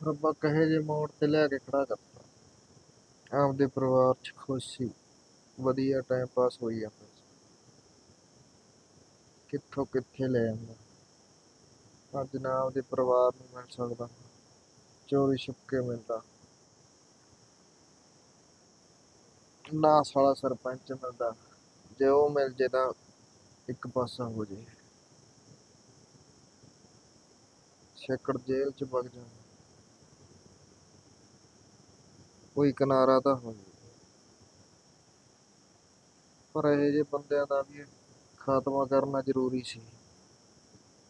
ਰੱਬਾ ਕਹੇ ਜੇ ਮੋੜ ਤੇ ਲੈ ਕੇ ਖੜਾ ਕਰਤਾ ਆਪਦੇ ਪਰਿਵਾਰ 'ਚ ਖੁਸ਼ੀ ਵਧੀਆ ਟਾਈਮ ਪਾਸ ਹੋਈ ਜਾਂਦਾ ਸੀ। ਕਿੱਥੋਂ ਕਿੱਥੇ ਲੈ ਜਾਂਦਾ ਅੱਜ ਨਾ ਆਪਦੇ ਪਰਿਵਾਰ ਨੂੰ ਮਿਲ ਸਕਦਾ। ਚੋਰੀ ਛੁਪਕੇ ਮਿਲਦਾ। ਨਾ ਸਾਲਾ ਸਰਪੰਚ ਮਿਲਦਾ। ਜੇ ਉਹ ਮਿਲ ਜੇ ਤਾਂ ਇੱਕ ਪਾਸਾ ਹੋ ਜੇ। ਛੇਕੜ ਜੇਲ੍ਹ ਚ ਵਗ ਜਾ ਕੋਈ ਕਿਨਾਰਾ ਤਾਂ ਹੋ ਪਰ ਇਹ ਜੇ ਬੰਦਿਆਂ ਦਾ ਵੀ ਖਾਤਮਾ ਕਰਨਾ ਜ਼ਰੂਰੀ ਸੀ।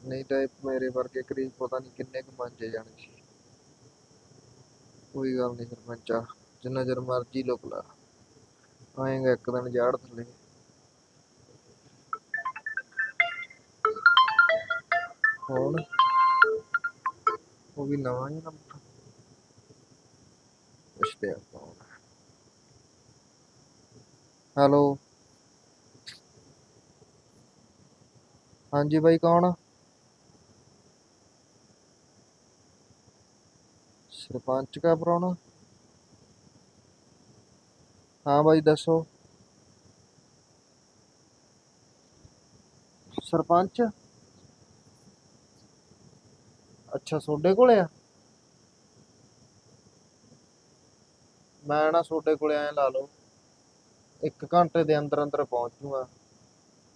ਨਹੀਂ ਤਾਂ ਇਹ ਮੇਰੇ ਵਰਗੇ ਕਰੀਬ ਪਤਾ ਨਹੀਂ ਕਿੰਨੇ ਕੁ ਮੰਜੇ ਜਾਣੇ ਸੀ। ਕੋਈ ਗੱਲ ਨਹੀਂ ਸਰਪੰਚਾ, ਜਿੰਨਾ ਚਿਰ ਮਰਜ਼ੀ ਲੁਕ ਲਾ। ਆਏਗਾ ਇੱਕ ਦਿਨ ਜਾੜ ਥੱਲੇ। ਹੁਣ? ਉਹ ਵੀ ਨਵਾਂ ਹੀ ਨੰਬਰ ਪੁੱਛਦੇ ਆ ਹੈਲੋ ਹਾਂਜੀ ਬਾਈ ਕੌਣ ਸਰਪੰਚ ਕਾ ਪ੍ਰਾਹੁਣਾ? ਹਾਂ ਬਾਈ ਦੱਸੋ। ਸਰਪੰਚ? ਅੱਛਾ ਤੁਹਾਡੇ ਕੋਲੇ ਆ? ਮੈਂ ਨਾ ਤੁਹਾਡੇ ਕੋਲੇ ਐਂ ਲਾ ਲਓ, ਇੱਕ ਘੰਟੇ ਦੇ ਅੰਦਰ ਅੰਦਰ ਪਹੁੰਚ ਜੂਗਾ।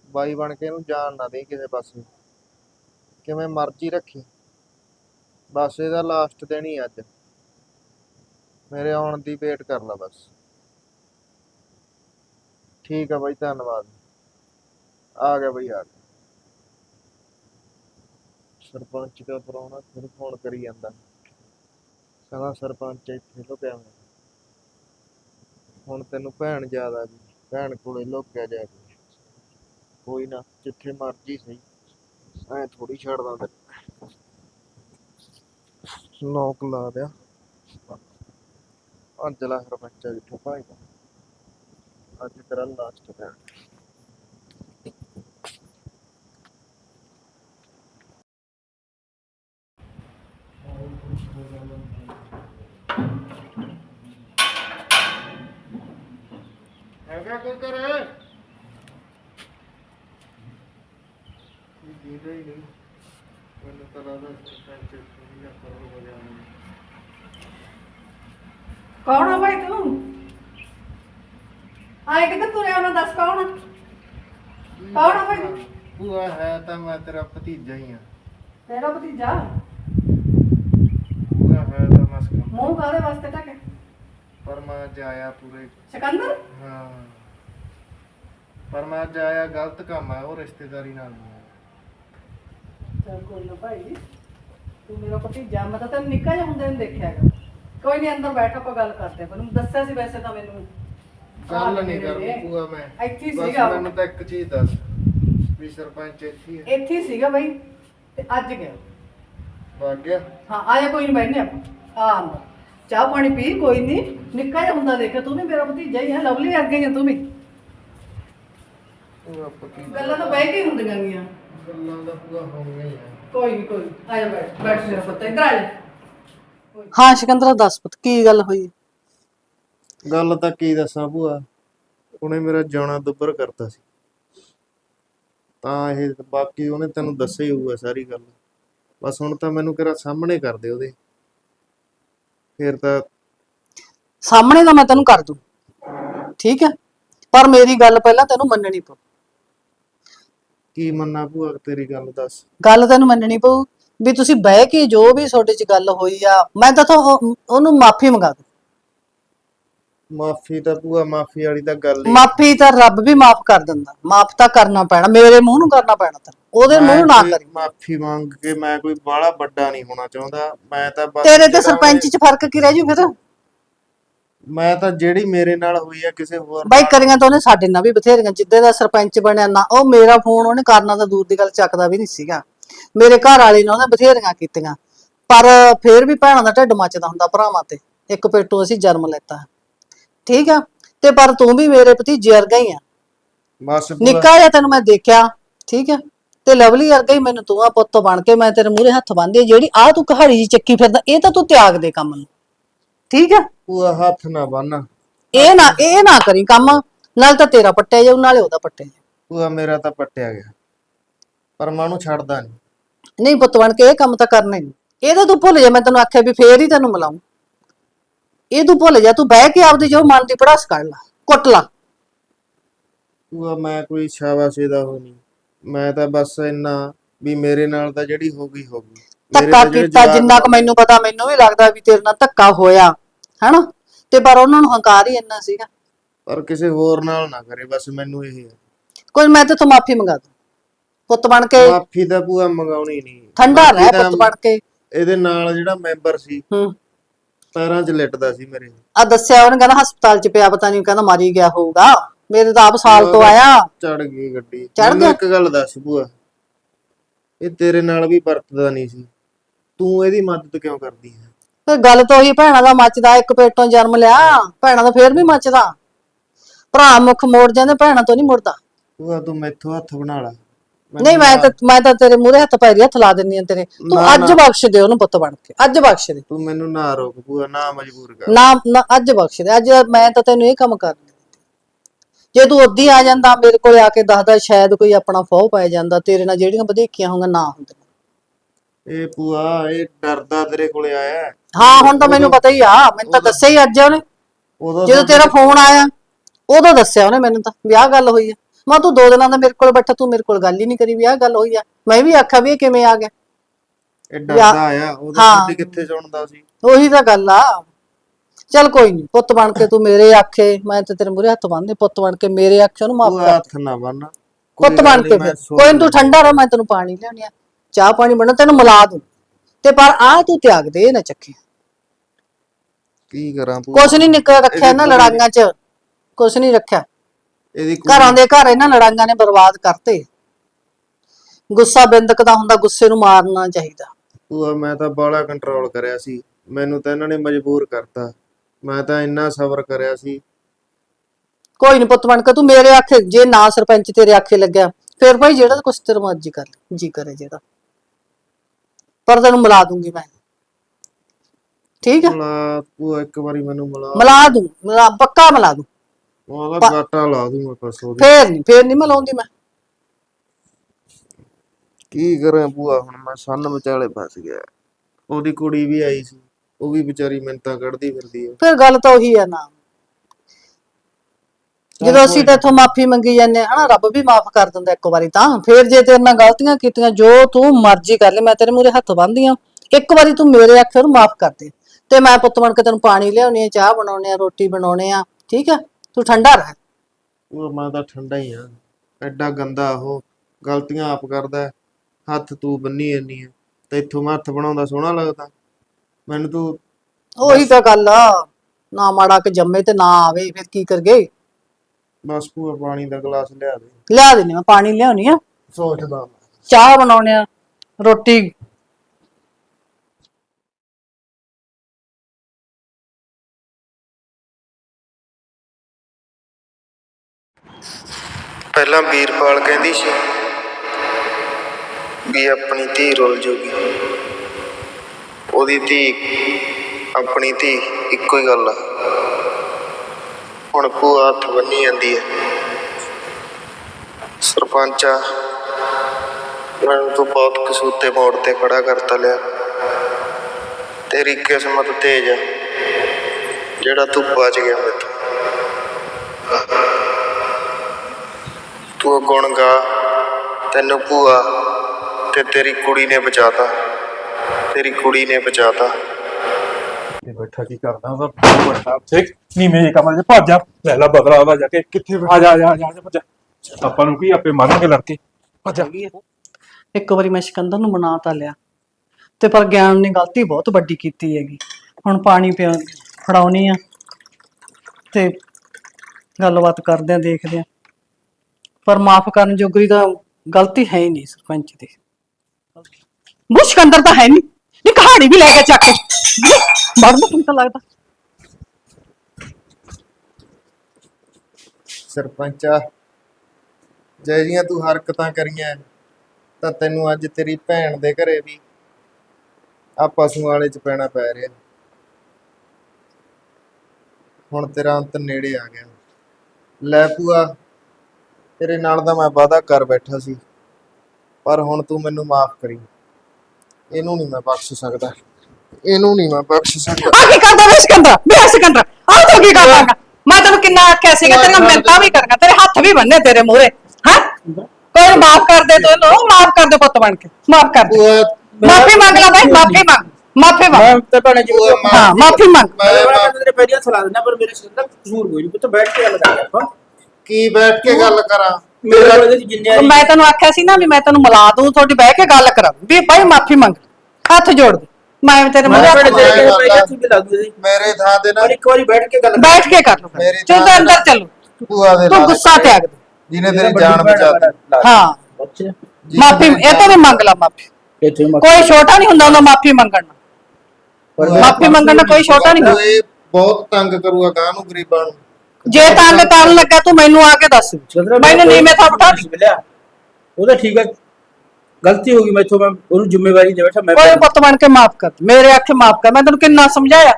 ਬਾਈ ਬਣ ਕੇ ਇਹਨੂੰ ਜਾਣ ਨਾ ਦੇ ਕਿਸੇ ਪਾਸੇ। ਕਿਵੇਂ ਮਰਜ਼ੀ ਰੱਖੀ। ਬਸ ਇਹਦਾ ਲਾਸਟ ਦਿਨ ਹੀ ਅੱਜ। ਮੇਰੇ ਆਉਣ ਦੀ ਵੇਟ ਕਰ ਲੈ ਬਸ। ਠੀਕ ਆ ਬਾਈ, ਧੰਨਵਾਦ। ਆ ਗਿਆ ਬਾਈ, ਆ ਗਿਆ। ਸਰਪੰਚ ਦਾ ਪ੍ਰਾਹੁਣਾ ਫਿਰ ਫੋਨ ਕਰੀ ਜਾਂਦਾ। ਕਹਿੰਦਾ ਸਰਪੰਚ ਇੱਥੇ ਲੁਕਿਆ ਹੋਇਆ। ਹੁਣ ਤੈਨੂੰ ਭੈਣ ਯਾਦ ਆ ਗਈ। ਭੈਣ ਕੋਲੇ ਲੁਕਿਆ ਜਾ ਕੇ। ਕੋਈ ਨਾ, ਜਿੱਥੇ ਮਰਜ਼ੀ ਸਹੀ। ਐ ਥੋੜੀ ਛੱਡਦਾ ਤੇ ਲੋਕ ਲਾ ਦਿਆ। ਅੱਜ ਲਾ ਸਰਪੰਚਾ ਜਿੱਥੇ ਭਾਈ ਅੱਜ ਤੇਰਾ ਲਾਸਟ ਦਿਨ ਹੈਗਾ ਕੋਈ ਕਰੇ? ਇਹ ਦੀਦਾ ਹੀ ਨਹੀਂ। ਮੈਨੂੰ ਤਾਂ ਲੱਗਦਾ ਸਰਪੰਚ ਸੁਣੀ ਨਾ ਕਰੋ ਬਜਾਉਣੀ ਕੌਣ ਆ ਭਾਈ ਤੂੰ? ਆਏ ਕਿੱਧਰ ਤੁਰਿਆ ਉਹਨਾਂ ਦੱਸ ਕੌਣ ਆ? ਕੌਣ ਆ ਭਾਈ? ਭੂਆ ਹੈ ਤਾਂ ਮੈਂ ਤੇਰਾ ਭਤੀਜਾ ਹੀ ਆ। ਤੇਰਾ ਭਤੀਜਾ? ਭੂਆ ਹੈ ਤਾਂ ਮਸਕਮ ਮੂੰਹ ਕਾਦੇ ਵਾਸਤੇ ਟਕੇ ਪਰ ਮੈਂ ਅੱਜ ਆਇਆ ਪੂਰੇ। ਸਿਕੰਦਰ? ਹਾਂ। ਪਰ ਮੈਂ ਅੱਜ ਆਇਆ ਗਲਤ ਕੰਮ ਆ ਉਹ ਰਿਸ਼ਤੇਦਾਰੀ ਨਾਲ ਨਹੀਂ ਆਇਆ। ਚਲ ਕੋਈ ਨਾ ਭਾਈ ਤੂੰ ਮੇਰਾ ਭਤੀਜਾ ਮੈਂ ਤਾਂ ਤੈਨੂੰ ਨਿੱਕਾ ਜਿਹਾ ਹੁੰਦੇ ਨੂੰ ਦੇਖਿਆ ਹੈਗਾ। ਕੋਈ ਨਹੀਂ ਅੰਦਰ ਬੈਠ ਆਪਾਂ ਗੱਲ ਕਰਦੇ ਪਰ ਮੈਨੂੰ ਦੱਸਿਆ ਸੀ ਵੈਸੇ ਤਾਂ ਮੈਨੂੰ। ਗੱਲ ਨਹੀਂ ਕਰਨੀ ਭੂਆ ਮੈਂ। ਇੱਥੇ ਹੀ ਬਸ ਸੀਗਾ ਉਹ। ਮੈਨੂੰ ਤਾਂ ਇੱਕ ਚੀਜ਼ ਦੱਸ ਵੀ ਸਰਪੰਚ ਇੱਥੇ ਹੀ ਹੈ ਇੱਥੇ ਹੀ ਸੀਗਾ ਬਈ ਤੇ ਅੱਜ ਗਿਆ ਵਗ ਗਿਆ? ਹਾਂ ਆਇਆ ਕੋਈ ਨਹੀਂ ਬੈਠਨੇ ਆਪਾਂ। ਆ ਅੰਦਰ। ਚਾਹ ਪਾਣੀ ਪੀ ਕੋਈ ਨਹੀਂ ਨਿੱਕਾ ਜਿਹਾ ਹੁੰਦਾ ਦੇਖਿਆ ਤੂੰ ਵੀ ਮੇਰਾ ਭਤੀਜਾ ਹੀ ਹੈ ਲਵਲੀ ਵਰਗੇ ਹੀ ਤੂੰ ਵੀ। ਭੂਆ ਭਤੀਜਾ ਗੱਲਾਂ ਤਾਂ ਬਹਿ ਕੇ ਹੀ ਹੁੰਦੀਆਂ ਗੀਆਂ। ਗੱਲਾਂ ਦਾ ਭੂਆ ਹੋ ਗਿਆ ਆ ਕੋਈ ਨਹੀਂ ਕੋਈ। ਆ ਜਾ ਬੈਠ ਬੈਠ ਮੇਰਾ ਪੁੱਤ ਇੱਧਰ ਆ ਜਾ। ਹਾਂ ਸਿਕੰਦਰ ਦੱਸ ਪੁੱਤ ਕੀ ਗੱਲ ਹੋਈ? ਗੱਲ ਤਾਂ ਕੀ ਦੱਸਾਂ ਭੂਆ ਉਹਨੇ ਮੇਰਾ ਜਾਣਾ ਦੁੱਬਰ ਕਰਤਾ ਸੀ। ਤਾਂ ਇਹ ਬਾਕੀ ਉਹਨੇ ਤੈਨੂੰ ਦੱਸਿਆ ਹੀ ਹੋਊਗਾ ਸਾਰੀ ਗੱਲ। ਬਸ ਹੁਣ ਤਾਂ ਮੈਨੂੰ ਕਿਹੜਾ ਸਾਹਮਣੇ ਕਰ ਦੇ ਉਹਦੇ। ਫਿਰ ਤਾਂ ਸਾਹਮਣੇ ਤਾਂ ਮੈਂ ਤੈਨੂੰ ਕਰ ਦੂੰ। ਠੀਕ ਹੈ? ਪਰ ਮੇਰੀ ਗੱਲ ਪਹਿਲਾਂ ਤੈਨੂੰ ਮੰਨਣੀ ਪਊ। ਕੀ ਮੰਨਾ ਭੂਆ ਤੇਰੀ ਗੱਲ ਦੱਸ? ਗੱਲ ਤੈਨੂੰ ਮੰਨਣੀ ਪਊ ਵੀ ਤੁਸੀਂ ਬਹਿ ਕੇ ਜੋ ਵੀ ਤੁਹਾਡੇ ਚ ਗੱਲ ਹੋਈ ਆ ਮੈਂ ਤਾਂ ਤੁਹਾਨੂੰ ਉਹਨੂੰ ਮਾਫੀ ਮੰਗਾ ਦੂੰ। ਮਾਫੀ ਤਾਂ ਭੂਆ ਮਾਫੀ ਵਾਲੀ ਤਾਂ ਗੱਲ ਹੀ। ਮਾਫੀ ਤਾਂ ਰੱਬ ਵੀ ਮਾਫ ਕਰ ਦਿੰਦਾ। ਮਾਫ ਤਾਂ ਕਰਨਾ ਪੈਣਾ ਮੇਰੇ ਮੂੰਹ ਨੂੰ ਕਰਨਾ ਪੈਣਾ ਤੈਨੂੰ ਉਹਦੇ ਮੂੰਹ ਨੂੰ ਕਰੀ। ਮਾਫੀ ਮੰਗ ਕੇ ਮੈਂ ਕੋਈ ਬਾਹਲਾ ਵੱਡਾ ਨਹੀਂ ਹੋਣਾ ਚਾਹੁੰਦਾ। ਮੈਂ ਤਾਂ ਬਸ ਤੇਰੇ ਤੇ ਸਰਪੰਚ ਚ ਫ਼ਰਕ ਕੀ ਰਹਿ ਜੂ ਫਿਰ? ਮੈਂ ਤਾਂ ਜਿਹੜੀ ਮੇਰੇ ਨਾਲ ਹੋਈ ਆ ਕਿਸੇ ਹੋਰ ਬਾਈ ਕਰੀਆਂ ਤਾਂ ਉਹਨੇ ਸਾਡੇ ਨਾਲ ਵੀ ਬਥੇਰੀਆਂ ਜਿੱਦੇ ਦਾ ਸਰਪੰਚ ਬਣਿਆ ਨਾ ਉਹ ਮੇਰਾ ਫੋਨ ਉਹਨੇ ਕਰਨਾ ਤਾਂ ਦੂਰ ਦੀ ਗੱਲ ਚੱਕਦਾ ਵੀ ਨਹੀਂ ਸੀਗਾ। ਮੇਰੇ ਘਰ ਵਾਲੇ ਨੇ ਉਹਨੇ ਬਥੇਰੀਆਂ ਕੀਤੀਆਂ। ਪਰ ਫੇਰ ਵੀ ਭੈਣਾਂ ਦਾ ਢਿੱਡ ਮੱਚਦਾ ਹੁੰਦਾ ਭਰਾਵਾਂ ਤੇ। ਇੱਕ ਪੇਟੋਂ ਅਸੀਂ ਜਨਮ ਲੈਤਾ। ਠੀਕ ਆ? ਤੇ ਪਰ ਤੂੰ ਵੀ ਮੇਰੇ ਭਤੀਜੇ ਵਰਗਾ ਹੀ ਆ। ਬਸ ਭੂਆ ਨਿੱਕਾ ਜਿਹਾ ਤੈਨੂੰ ਮੈਂ ਦੇਖਿਆ। ਠੀਕ ਆ? ਤੇ ਲਵਲੀ ਵਰਗਾ ਹੀ ਮੈਨੂੰ ਤੂੰ ਆ ਪੁੱਤ ਬਣ ਕੇ ਮੈਂ ਤੇਰੇ ਮੂਹਰੇ ਹੱਥ ਬੰਨ੍ਹਦੀ ਜਿਹੜੀ ਆ ਤੂੰ ਕਹਾੜੀ ਜੀ ਚੱਕੀ ਫਿਰਦਾ ਇਹ ਤਾਂ ਤੂੰ ਤਿਆਗ ਦੇ ਕੰਮ ਨੂੰ। ਠੀਕ ਹੈ ਭੂਆ ਹੱਥ ਨਾ ਬੰਨ। ਇਹ ਨਾ ਇਹ ਨਾ ਕਰੀ ਕੰਮ ਨਾਲ ਤਾਂ ਤੇਰਾ ਪੱਟਿਆ ਜਾਊ ਨਾਲੇ ਉਹਦਾ ਪੱਟਿਆ ਜਾਊ। ਭੂਆ ਮੇਰਾ ਤਾਂ ਪੱਟਿਆ ਗਿਆ। ਪਰ ਮੈਂ ਉਹਨੂੰ ਛੱਡਦਾ ਨਹੀਂ ਨਹੀਂ ਪੁੱਤ ਬਣ ਕੇ ਇਹ ਕੰਮ ਤਾਂ ਕਰਨਾ ਹੀ। ਨਹੀਂ ਇਹ ਤਾਂ ਤੂੰ ਭੁੱਲ ਜਾ ਮੈਂ ਤੈਨੂੰ ਆਖਿਆ ਵੀ ਫੇਰ ਹੀ ਤੈਨੂੰ ਮਿਲਾਉਂ ਇਹ ਤੂੰ ਭੁੱਲ ਜਾ ਤੂੰ ਬਹਿ ਕੇ ਆਪਦੀ ਜੋ ਮਨ ਦੀ ਪੜਾਸ ਕੱਢ ਲਾ ਕੁੱਟ ਲਾ। ਭੂਆ ਮੈਂ ਕੋਈ ਸ਼ਾਬਾਸ਼ੇ ਦਾ ਹੋ ਨਹੀਂ ਮੈਂ ਤਾਂ ਬਸ ਇੰਨਾ ਵੀ ਮੇਰੇ ਨਾਲ ਤਾਂ ਜਿਹੜੀ ਹੋ ਗਈ ਹੋ ਗਈ। ਮੇਰੇ ਧੱਕਾ ਤਾਂ ਜਿਹੜੇ ਕੀਤਾ ਜਵਾਕ ਜਿੰਨਾ ਕੁ ਮੈਨੂੰ ਪਤਾ ਮੈਨੂੰ ਵੀ ਲੱਗਦਾ ਵੀ ਤੇਰੇ ਨਾਲ ਧੱਕਾ ਹੋਇਆ। ਹਨਾ? ਤੇ ਪਰ ਉਹਨਾਂ ਨੂੰ ਹੰਕਾਰ ਹੀ ਇੰਨਾ ਸੀਗਾ। ਪਰ ਕਿਸੇ ਹੋਰ ਨਾਲ ਨਾ ਕਰੇ ਬਸ ਮੈਨੂੰ ਇਹ ਹੈ। ਕੋਈ ਮੈਂ ਤੇ ਤੋਂ ਮਾਫੀ ਮੰਗਾ ਦੂੰ। ਪੁੱਤ ਬਣ ਕੇ ਮਾਫੀ ਤਾਂ ਭੂਆ ਮੰਗਾਉਣੀ ਨਹੀਂ। ਠੰਡਾ ਰਹਿ ਪੁੱਤ ਬਣ ਕੇ। ਇਹਦੇ ਨਾਲ ਜਿਹੜਾ ਮੈਂਬਰ ਸੀ ਹੂੰ। ਪੈਰਾਂ 'ਚ ਲਿਟਦਾ ਸੀ ਮੇਰੇ। ਆ ਦੱਸਿਆ ਉਹਨੇ ਕਹਿੰਦਾ ਹਸਪਤਾਲ ਚ ਪਿਆ ਪਤਾ ਨਹੀਂ ਕਹਿੰਦਾ ਮਾਰੀ ਗਿਆ ਹੋਊਗਾ। ਮੇਰੇ ਤਾਂ ਆਪ ਸਾਲ ਤੋਂ ਆਇਆ। ਚੜ ਗਈ ਗੱਡੀ। ਮੈਨੂੰ ਗਿਆ? ਇੱਕ ਗੱਲ ਦੱਸ ਭੂਆ। ਇਹ ਤੇਰੇ ਨਾਲ ਵੀ ਵਰਤਦਾ ਨਹੀਂ ਸੀ। ਤੂੰ ਇਹਦੀ ਮਦਦ ਕਿਉਂ ਕਰਦੀ ਹੈ? ਫਿਰ ਗੱਲ ਤਾਂ ਉਹੀ ਭੈਣਾਂ ਦਾ ਮੱਚਦਾ ਇੱਕ ਪੇਟੋਂ ਜਨਮ ਲਿਆ ਭੈਣਾਂ ਦਾ ਫੇਰ ਵੀ ਮੱਚਦਾ। ਭਰਾ ਮੁਖ ਮੋੜ ਜਾਂਦੇ ਭੈਣਾਂ ਤੋਂ ਨਹੀਂ ਮੁੜਦਾ। ਭੂਆ ਤੂੰ ਮੈਥੋਂ ਹੱਥ ਬਣਾ ਲਾ। ਨਹੀਂ ਮੈਂ ਤਾਂ ਮੈਂ ਤਾਂ ਤੇਰੇ ਮੂਹਰੇ ਹੱਥ ਪੈਰੀ ਹੱਥ ਲਾ ਦਿੰਦੀ ਆ ਤੇਰੇ। ਤੂੰ ਨਾ, ਅੱਜ। ਬਖਸ਼ ਦੇ ਉਹਨੂੰ ਪੁੱਤ ਬਣ ਕੇ ਅੱਜ ਬਖਸ਼ ਦੇ। ਤੂੰ ਮੈਨੂੰ ਨਾ ਰੋਕ ਭੂਆ ਨਾ ਮਜਬੂਰ ਕਰ। ਨਾ ਨਾ ਅੱਜ ਬਖਸ਼ ਦੇ। ਅੱਜ ਮੈਂ ਤਾਂ ਤੈਨੂੰ ਇਹ ਕੰਮ ਕਰ ਜੇ ਤੂੰ ਉੱਦੀ ਆ ਜਾਂਦਾ ਮੇਰੇ ਕੋਲ ਆ ਕੇ ਦੱਸਦਾ ਸ਼ਾਇਦ ਕੋਈ ਆਪਣਾ ਫੋਹ ਪੈ ਜਾਂਦਾ ਤੇਰੇ ਨਾਲ ਜਿਹੜੀਆਂ ਵਧੀਕੀਆਂ ਹੋਣਗੀਆਂ ਨਾ ਹੁੰਦੀਆਂ। ਇਹ ਭੂਆ ਇਹ ਡਰਦਾ ਤੇਰੇ ਕੋਲੇ ਆਇਆ। ਹੈ। ਹਾਂ ਹੁਣ ਤਾਂ ਮੈਨੂੰ ਪਤਾ ਹੀ ਆ ਮੈਨੂੰ ਤਾਂ ਦੱਸਿਆ ਹੀ ਅੱਜ ਉਹਨੇ। ਉਦੋਂ ਜਦੋਂ ਤੇਰਾ ਫੋਨ ਆਇਆ ਉਦੋਂ ਦੱਸਿਆ ਉਹਨੇ ਮੈਨੂੰ ਤਾਂ ਵੀ ਆਹ ਗੱਲ ਹੋਈ ਆ। ਮੈਂ ਤੂੰ ਦੋ ਦਿਨਾਂ ਦਾ ਮੇਰੇ ਕੋਲ ਬੈਠਾ ਤੂੰ ਮੇਰੇ ਕੋਲ ਗੱਲ ਹੀ ਨਹੀਂ ਕਰੀ ਵੀ ਆਹ ਗੱਲ ਹੋਈ ਆ। ਮੈਂ ਵੀ ਆਖਿਆ ਵੀ ਇਹ ਕਿਵੇਂ ਆ ਗਿਆ। ਇਹ ਡਰਦਾ ਆਇਆ ਉਦੋਂ ਹਾਂ। ਛੁੱਟੀ ਕਿੱਥੇ ਸੁਣਦਾ ਸੀ? ਉਹੀ ਤਾਂ ਗੱਲ ਆ। ਚੱਲ ਕੋਈ ਨਹੀਂ ਪੁੱਤ ਬਣ ਕੇ ਤੂੰ ਮੇਰੇ ਆਖੇ ਮੈਂ ਤੇ ਤੇਰੇ ਮੂਹਰੇ ਹੱਥ ਬੰਨ੍ਹਦੇ ਪੁੱਤ ਬਣ ਕੇ ਮੇਰੇ ਆਖੇ ਉਹਨੂੰ ਮਾਫ ਭੂਆ ਕਰ। ਹੱਥ ਨਾ ਬੰਨ। ਪੁੱਤ ਬਣ ਕੇ ਫਿਰ। ਕੋਈ ਨੀ ਤੂੰ ਠੰਡਾ ਰਹਿ ਮੈਂ ਤੈਨੂੰ ਪਾਣੀ ਲਿਆਉਣੀ ਆ। ਚਾਹ ਪਾਣੀ ਬਣਾ ਤੈਨੂੰ ਮਿਲਾ ਦੂੰ। ਤੇ ਪਰ ਆ ਤੂੰ ਤਿਆਗ ਦੇ ਇਹ ਨਾ ਚੱਕੇ। ਕੀ ਕਰਾਂ ਭੂਆ? ਕੁਛ ਨਹੀਂ ਨਿਕਲ ਰੱਖਿਆ ਇਹਨਾਂ ਲੜਾਈਆਂ 'ਚ। ਕੁਛ ਨਹੀਂ ਰੱਖਿਆ। ਇਹਦੀ ਘਰਾਂ ਦੇ ਘਰ ਇਹਨਾਂ ਲੜਾਈਆਂ ਨੇ ਬਰਬਾਦ ਕਰਤੇ। ਗੁੱਸਾ ਬਿੰਦਕ ਦਾ ਹੁੰਦਾ ਗੁੱਸੇ ਨੂੰ ਮਾਰਨਾ ਚਾਹੀਦਾ। ਭੂਆ ਮੈਂ ਤਾਂ ਬਾਲਾ ਕੰਟਰੋਲ ਕਰਿਆ ਸੀ। ਮੈਨੂੰ ਤਾਂ ਇਹਨਾਂ ਨੇ ਮਜਬੂਰ ਕਰਤਾ। ਮੈਂ ਤਾਂ ਇੰਨਾ ਸਬਰ ਕਰਿਆ ਸੀ। ਕੋਈ ਨਹੀਂ ਪੁੱਤ ਬਣ ਕੇ ਤੂੰ ਮੇਰੇ ਆਖੇ ਜੇ ਨਾ ਸਰਪੰਚ ਤੇਰੇ ਆਖੇ ਲੱਗਿਆ ਫਿਰ ਭਾਈ ਜਿਹੜਾ ਕੁਛ ਤੇਰਾ ਮਰਜ਼ੀ ਕਰ ਲੈ ਜੀ ਕਰੇ ਜਿਹੜਾ। ਪਰ ਤੈਨੂੰ ਮਿਲਾ ਦੂੰਗੀ ਮੈਂ। ਠੀਕ ਹੈ ਮਿਲਾ ਭੂਆ ਇੱਕ ਵਾਰੀ ਮੈਨੂੰ ਮਿਲਾ। ਮਿਲਾ ਦੂੰ ਮਿਲਾ ਪੱਕਾ ਮਿਲਾ ਦੂੰ। ਉਹਦਾ ਗਾਟਾ ਲਾ ਦੂੰਗਾ ਪਰਸੋਂ ਦੀ। ਫੇਰ ਨਹੀਂ ਫੇਰ ਨਹੀਂ ਮਿਲਾਉਂਦੀ ਮੈਂ। ਕੀ ਕਰਾਂ ਭੂਆ ਹੁਣ ਮੈਂ ਸੰਨ ਵਿਚਾਲੇ ਫਸ ਗਿਆ। ਉਹਦੀ ਕੁੜੀ ਵੀ ਆਈ ਸੀ ਉਹ ਵੀ ਵਿਚਾਰੀ ਮਿੰਤਾ ਕੱਢਦੀ ਫਿਰਦੀ ਹੈ ਫਿਰ ਗੱਲ ਤਾਂ ਉਹੀ ਹੈ ਨਾ। ਜਦੋਂ ਅਸੀਂ ਤੇ ਇਥੋਂ ਮਾਫੀ ਮੰਗੀ ਜਾਂਦੇ ਹਾਂ, ਹਨਾ ਰੱਬ ਵੀ ਮਾਫ ਕਰ ਦਿੰਦਾ ਇੱਕ ਵਾਰੀ ਤਾਂ। ਫਿਰ ਜੇ ਤੇਰੇ ਨਾਲ ਗਲਤੀਆਂ ਕੀਤੀਆਂ ਜੋ ਤੂੰ ਮਰਜ਼ੀ ਕਰ ਲੈ ਮੈਂ ਤੇਰੇ ਮੂਹਰੇ ਹੱਥ ਬੰਨ੍ਹਦੀ ਆ ਇੱਕ ਵਾਰੀ ਤੂੰ ਮੇਰੇ ਉਹਨੂੰ ਮਾਫ ਕਰ ਦੇ। ਤੇ ਮੈਂ ਪੁੱਤ ਬਣ ਕੇ ਤੈਨੂੰ ਪਾਣੀ ਲਿਆਉਣੀ ਆ ਚਾਹ ਬਣਾਉਣੀ ਆ ਰੋਟੀ ਬਣਾਉਣੇ ਆ ਠੀਕ ਆ? ਤੂੰ ਠੰਡਾ ਰਹਿ। ਉਹ ਮੈਂ ਤਾਂ ਠੰਡਾ ਹੀ ਆ। ਐਡਾ ਗੰਦਾ ਉਹ ਗਲਤੀਆਂ ਆਪ ਕਰਦਾ ਹੈ। ਹੱਥ ਤੂੰ ਬੰਨੀ ਜਾਂਦੀ ਹੈ ਤੇ ਇੱਥੋਂ ਮੈਂ ਹੱਥ ਬਣਾਉਂਦਾ ਸੋਹਣਾ ਲੱਗਦਾ। ਮੈਨੂੰ ਤੂੰ ਉਹੀ ਤਾਂ ਗੱਲ ਆ। ਨਾ ਮਾੜਾ ਕਿ ਜੰਮੇ ਤੇ ਨਾ ਆਵੇ ਫਿਰ ਕੀ ਕਰਗੇ ਬਸ ਭੂਆ ਪਾਣੀ ਦਾ ਗਲਾਸ ਲਿਆ ਦੇ। ਲਿਆ ਦੇਣੀ ਮੈਂ ਪਾਣੀ ਲਿਆਉਣੀ ਆ। ਸੋਚਦਾ ਮੈਂ ਚਾਹ ਬਣਾਉਣੇ ਆ ਰੋਟੀ। ਪਹਿਲਾਂ ਵੀਰਪਾਲ ਕਹਿੰਦੀ ਸੀ ਵੀ ਆਪਣੀ ਧੀ ਰੁੱਲ ਜੂਗੀ। ਉਹਦੀ ਧੀ ਆਪਣੀ ਧੀ ਇੱਕੋ ਹੀ ਗੱਲ ਆ। ਹੁਣ ਭੂਆ ਹੱਥ ਬੰਨੀ ਜਾਂਦੀ ਹੈ। ਸਰਪੰਚਾ ਮੈਨੂੰ ਤੂੰ ਬਹੁਤ ਕਸੂਤੇ ਮੋੜ ਤੇ ਖੜਾ ਕਰਤਾ ਲਿਆ। ਤੇਰੀ ਕਿਸਮਤ ਤੇਜ ਆ, ਜਿਹੜਾ ਤੂੰ ਬਚ ਗਿਆ ਮੇਥੋਂ ਤੂੰ ਗੁਣ ਗਾ, ਤੈਨੂੰ ਭੂਆ ਤੇ ਤੇਰੀ ਕੁੜੀ ਨੇ ਬਚਾਤਾ। ਤੇਰੀ ਕੁੜੀ ਨੇ ਬਚਾਤਾ। ਤੇ ਬੈਠਾ ਕੀ ਕਰਦਾ ਉਹਦਾ? ਬਹੁਤ ਵੱਡਾ ਉੱਥੇ ਨੀਵੇਂ ਜਿਹੇ ਕਮਰੇ 'ਚ ਭੱਜ ਜਾ ਲੈ ਲੈ ਬਦਲਾ ਉਹਦਾ ਜਾ ਕੇ। ਕਿੱਥੇ ਆ ਜਾ ਆ ਜਾ ਆ ਜਾ ਜਾ, ਭੱਜ ਜਾ। ਆਪਾਂ ਨੂੰ ਕੀ ਆਪੇ ਮਾਰਾਂਗੇ ਲੜਕੇ। ਭੱਜ ਜਾ। ਇੱਕ ਵਾਰੀ ਮੈਂ ਸਿਕੰਦਰ ਨੂੰ ਮਨਾ ਤਾਂ ਲਿਆ। ਤੇ ਪਰ ਗਿਆਨ ਨੇ ਗਲਤੀ ਬਹੁਤ ਵੱਡੀ ਕੀਤੀ ਹੈਗੀ। ਹੁਣ ਪਾਣੀ ਪਿਆ ਫੜਾਉਣੀ ਆ। ਤੇ ਗੱਲਬਾਤ ਕਰਦੇ ਆ ਦੇਖਦੇ ਆ। ਪਰ ਮਾਫ ਕਰਨ ਜੋਗਰੀ ਤਾਂ ਗਲਤੀ ਹੈ ਹੀ ਨਹੀਂ ਸਰਪੰਚ ਦੀ। ਉਹ ਸਿਕੰਦਰ ਤਾਂ ਹੈ ਨਹੀਂ। ਨਹੀਂ ਕਹਾੜੀ ਵੀ ਲੈ ਕੇ ਚੱਕ। ਮਰਦ ਤੂੰ ਤਾਂ ਲੱਗਦਾ ਸਰਪੰਚਾ ਜੈ ਤੂੰ ਹਰਕਤਾਂ ਕਰੀਆਂ, ਤਾਂ ਤੈਨੂੰ ਅੱਜ ਤੇਰੀ ਭੈਣ ਦੇ ਘਰੇ ਵੀ ਆ ਪਸ਼ੂ ਵਾਲੇ ਚ ਪੈਣਾ ਪੈ ਰਿਹਾ। ਹੁਣ ਤੇਰਾ ਅੰਤ ਨੇੜੇ ਆ ਗਿਆ। ਲੈ ਭੂਆ, ਤੇਰੇ ਨਾਲ ਤਾਂ ਮੈਂ ਵਾਅਦਾ ਕਰ ਬੈਠਾ ਸੀ, ਪਰ ਹੁਣ ਤੂੰ ਮੈਨੂੰ ਮਾਫ ਕਰੀ। ਇਹਨੂੰ ਨਹੀਂ ਮੈਂ ਬਖਸ਼ ਸਕਦਾ। ਇਹਨੂੰ ਨਹੀਂ ਮੈਂ ਬਖਸ਼ ਸਕਦਾ। ਆ ਕੀ ਕਰਦਾ ਵੇ ਸਿਕੰਦਰ? ਵੇ ਸਿਕੰਦਰ ਆ ਤੂੰ ਕੀ ਕਰਦਾਗਾ ਮੈਂ ਤੈਨੂੰ ਕਿੰਨਾ ਆਖਿਆ ਸੀਗਾ ਤੇਰੀਆਂ ਮਿੰਤਾਂ ਵੀ ਕਰਾਂਗਾ ਤੇਰੇ ਹੱਥ ਵੀ ਬੰਨੇ ਤੇਰੇ ਮੂਹਰੇ ਹਾਂ? ਕੋਈ ਮਾਫ ਕਰ ਦੇ ਤੂੰ ਇਹਨੂੰ ਮਾਫ ਕਰ ਦੇ ਪੁੱਤ ਬਣ ਕੇ ਮਾਫ ਕਰ ਦੇ। ਮਾਫੀ ਮੰਗ ਲੈ ਬਈ ਮਾਫੀ ਮੰਗ ਮਾਫੀ ਮੰਗ। ਮੈਂ ਤੇ ਭੈਣੇ ਜੀ ਹਾਂ ਮਾਫੀ ਮੰਗ। ਮੈਂ ਤੇਰੇ ਪੈਰੀਆਂ ਸਲਾ ਦਿੰਦਾ ਪਰ ਮੇਰੇ ਸਿਰ ਦਾ ਕਸੂਰ ਕੋਈ ਨਹੀਂ ਪੁੱਤ ਬੈਠ ਕੇ ਗੱਲ ਕਰਦੇ ਆਪਾਂ। ਕੀ ਬੈਠ ਕੇ ਗੱਲ ਕਰਾਂ? ਮੇਰੇ ਕੋਲ ਜਿੰਨੇ ਮੈਂ ਤੈਨੂੰ ਆਖਿਆ ਸੀ ਨਾ ਵੀ ਮੈਂ ਤੈਨੂੰ ਮਿਲਾ ਦੂੰ ਤੁਹਾਡੀ ਬਹਿ ਕੇ ਗੱਲ ਕਰਾਂ। ਵੀ ਭਾਈ ਮਾਫੀ ਮੰਗ। ਹੱਥ ਜੋੜ ਦੇ। ਮੈਂ ਤੇਰੇ ਮੈਂ ਮੂਹਰੇ ਭੈਣੇ ਹੱਥ ਤੇਰੇ ਮੈਂ ਕੇ ਪੈਰੀਆਂ ਚ ਵੀ ਲਾ ਦੂੰ ਇਹਦੀ ਮੇਰੇ ਥਾਂ ਤੇ ਨਾ ਪਰ ਇੱਕ ਵਾਰੀ ਬੈਠ ਕੇ ਗੱਲ ਕਰ। ਬੈਠ ਕੇ ਕਰ ਲਓ। ਮੇਰੀ ਚਲ ਥਾਂ ਅੰਦਰ ਚੱਲੋ। ਭੂਆ ਦੇ ਤੂੰ ਨਾਲ। ਗੁੱਸਾ ਤਿਆਗ ਦੇ ਜਿਹਨੇ ਤੇਰੀ ਜਾਨ ਬਚਾਤੀ ਹਾਂ। ਜਿਹਨੇ ਮਾਫੀ ਇਹ ਤੋਂ ਵੀ ਮੰਗ ਲਾ ਮਾਫੀ। ਇੱਥੇ ਮੈਂ ਕੋਈ ਛੋਟਾ ਨਹੀਂ ਹੁੰਦਾ ਉਹਦਾ ਮਾਫੀ ਮੰਗਣ ਮਾਫੀ ਮੰਗਣ ਨਾਲ ਕੋਈ ਛੋਟਾ ਨਹੀਂ ਹੁੰਦਾ। ਇਹ ਬਹੁਤ ਤੰਗ ਕਰੂਗਾ ਗਾਂ ਨੂੰ ਗਰੀਬਾਂ ਨੂੰ? ਜੇ ਤੰਗ ਕਰਨ ਲੱਗਾ ਤੂੰ ਮੈਨੂੰ ਆ ਕੇ ਦੱਸ। ਮੈਨੂੰ ਨੀਵੇਂ ਥਾਂ ਬਿਠਾ ਦੇ। ਮਿਲਿਆ। ਉਹਦਾ ਠੀਕ ਹੈ। ਗਲਤੀ ਹੋ ਗਈ ਮੈਥੋਂ ਮੈਂ ਉਹਨੂੰ ਜ਼ਿੰਮੇਵਾਰੀ ਦੇ ਬੈਠਾ ਮੈਂ ਕੋਈ ਪੁੱਤ ਬਣ ਕੇ ਮਾਫ ਕਰ ਮੇਰੇ ਆਖੇ ਮਾਫ ਕਰ ਮੈਂ ਤੈਨੂੰ ਕਿੰਨਾ ਸਮਝਾਇਆ?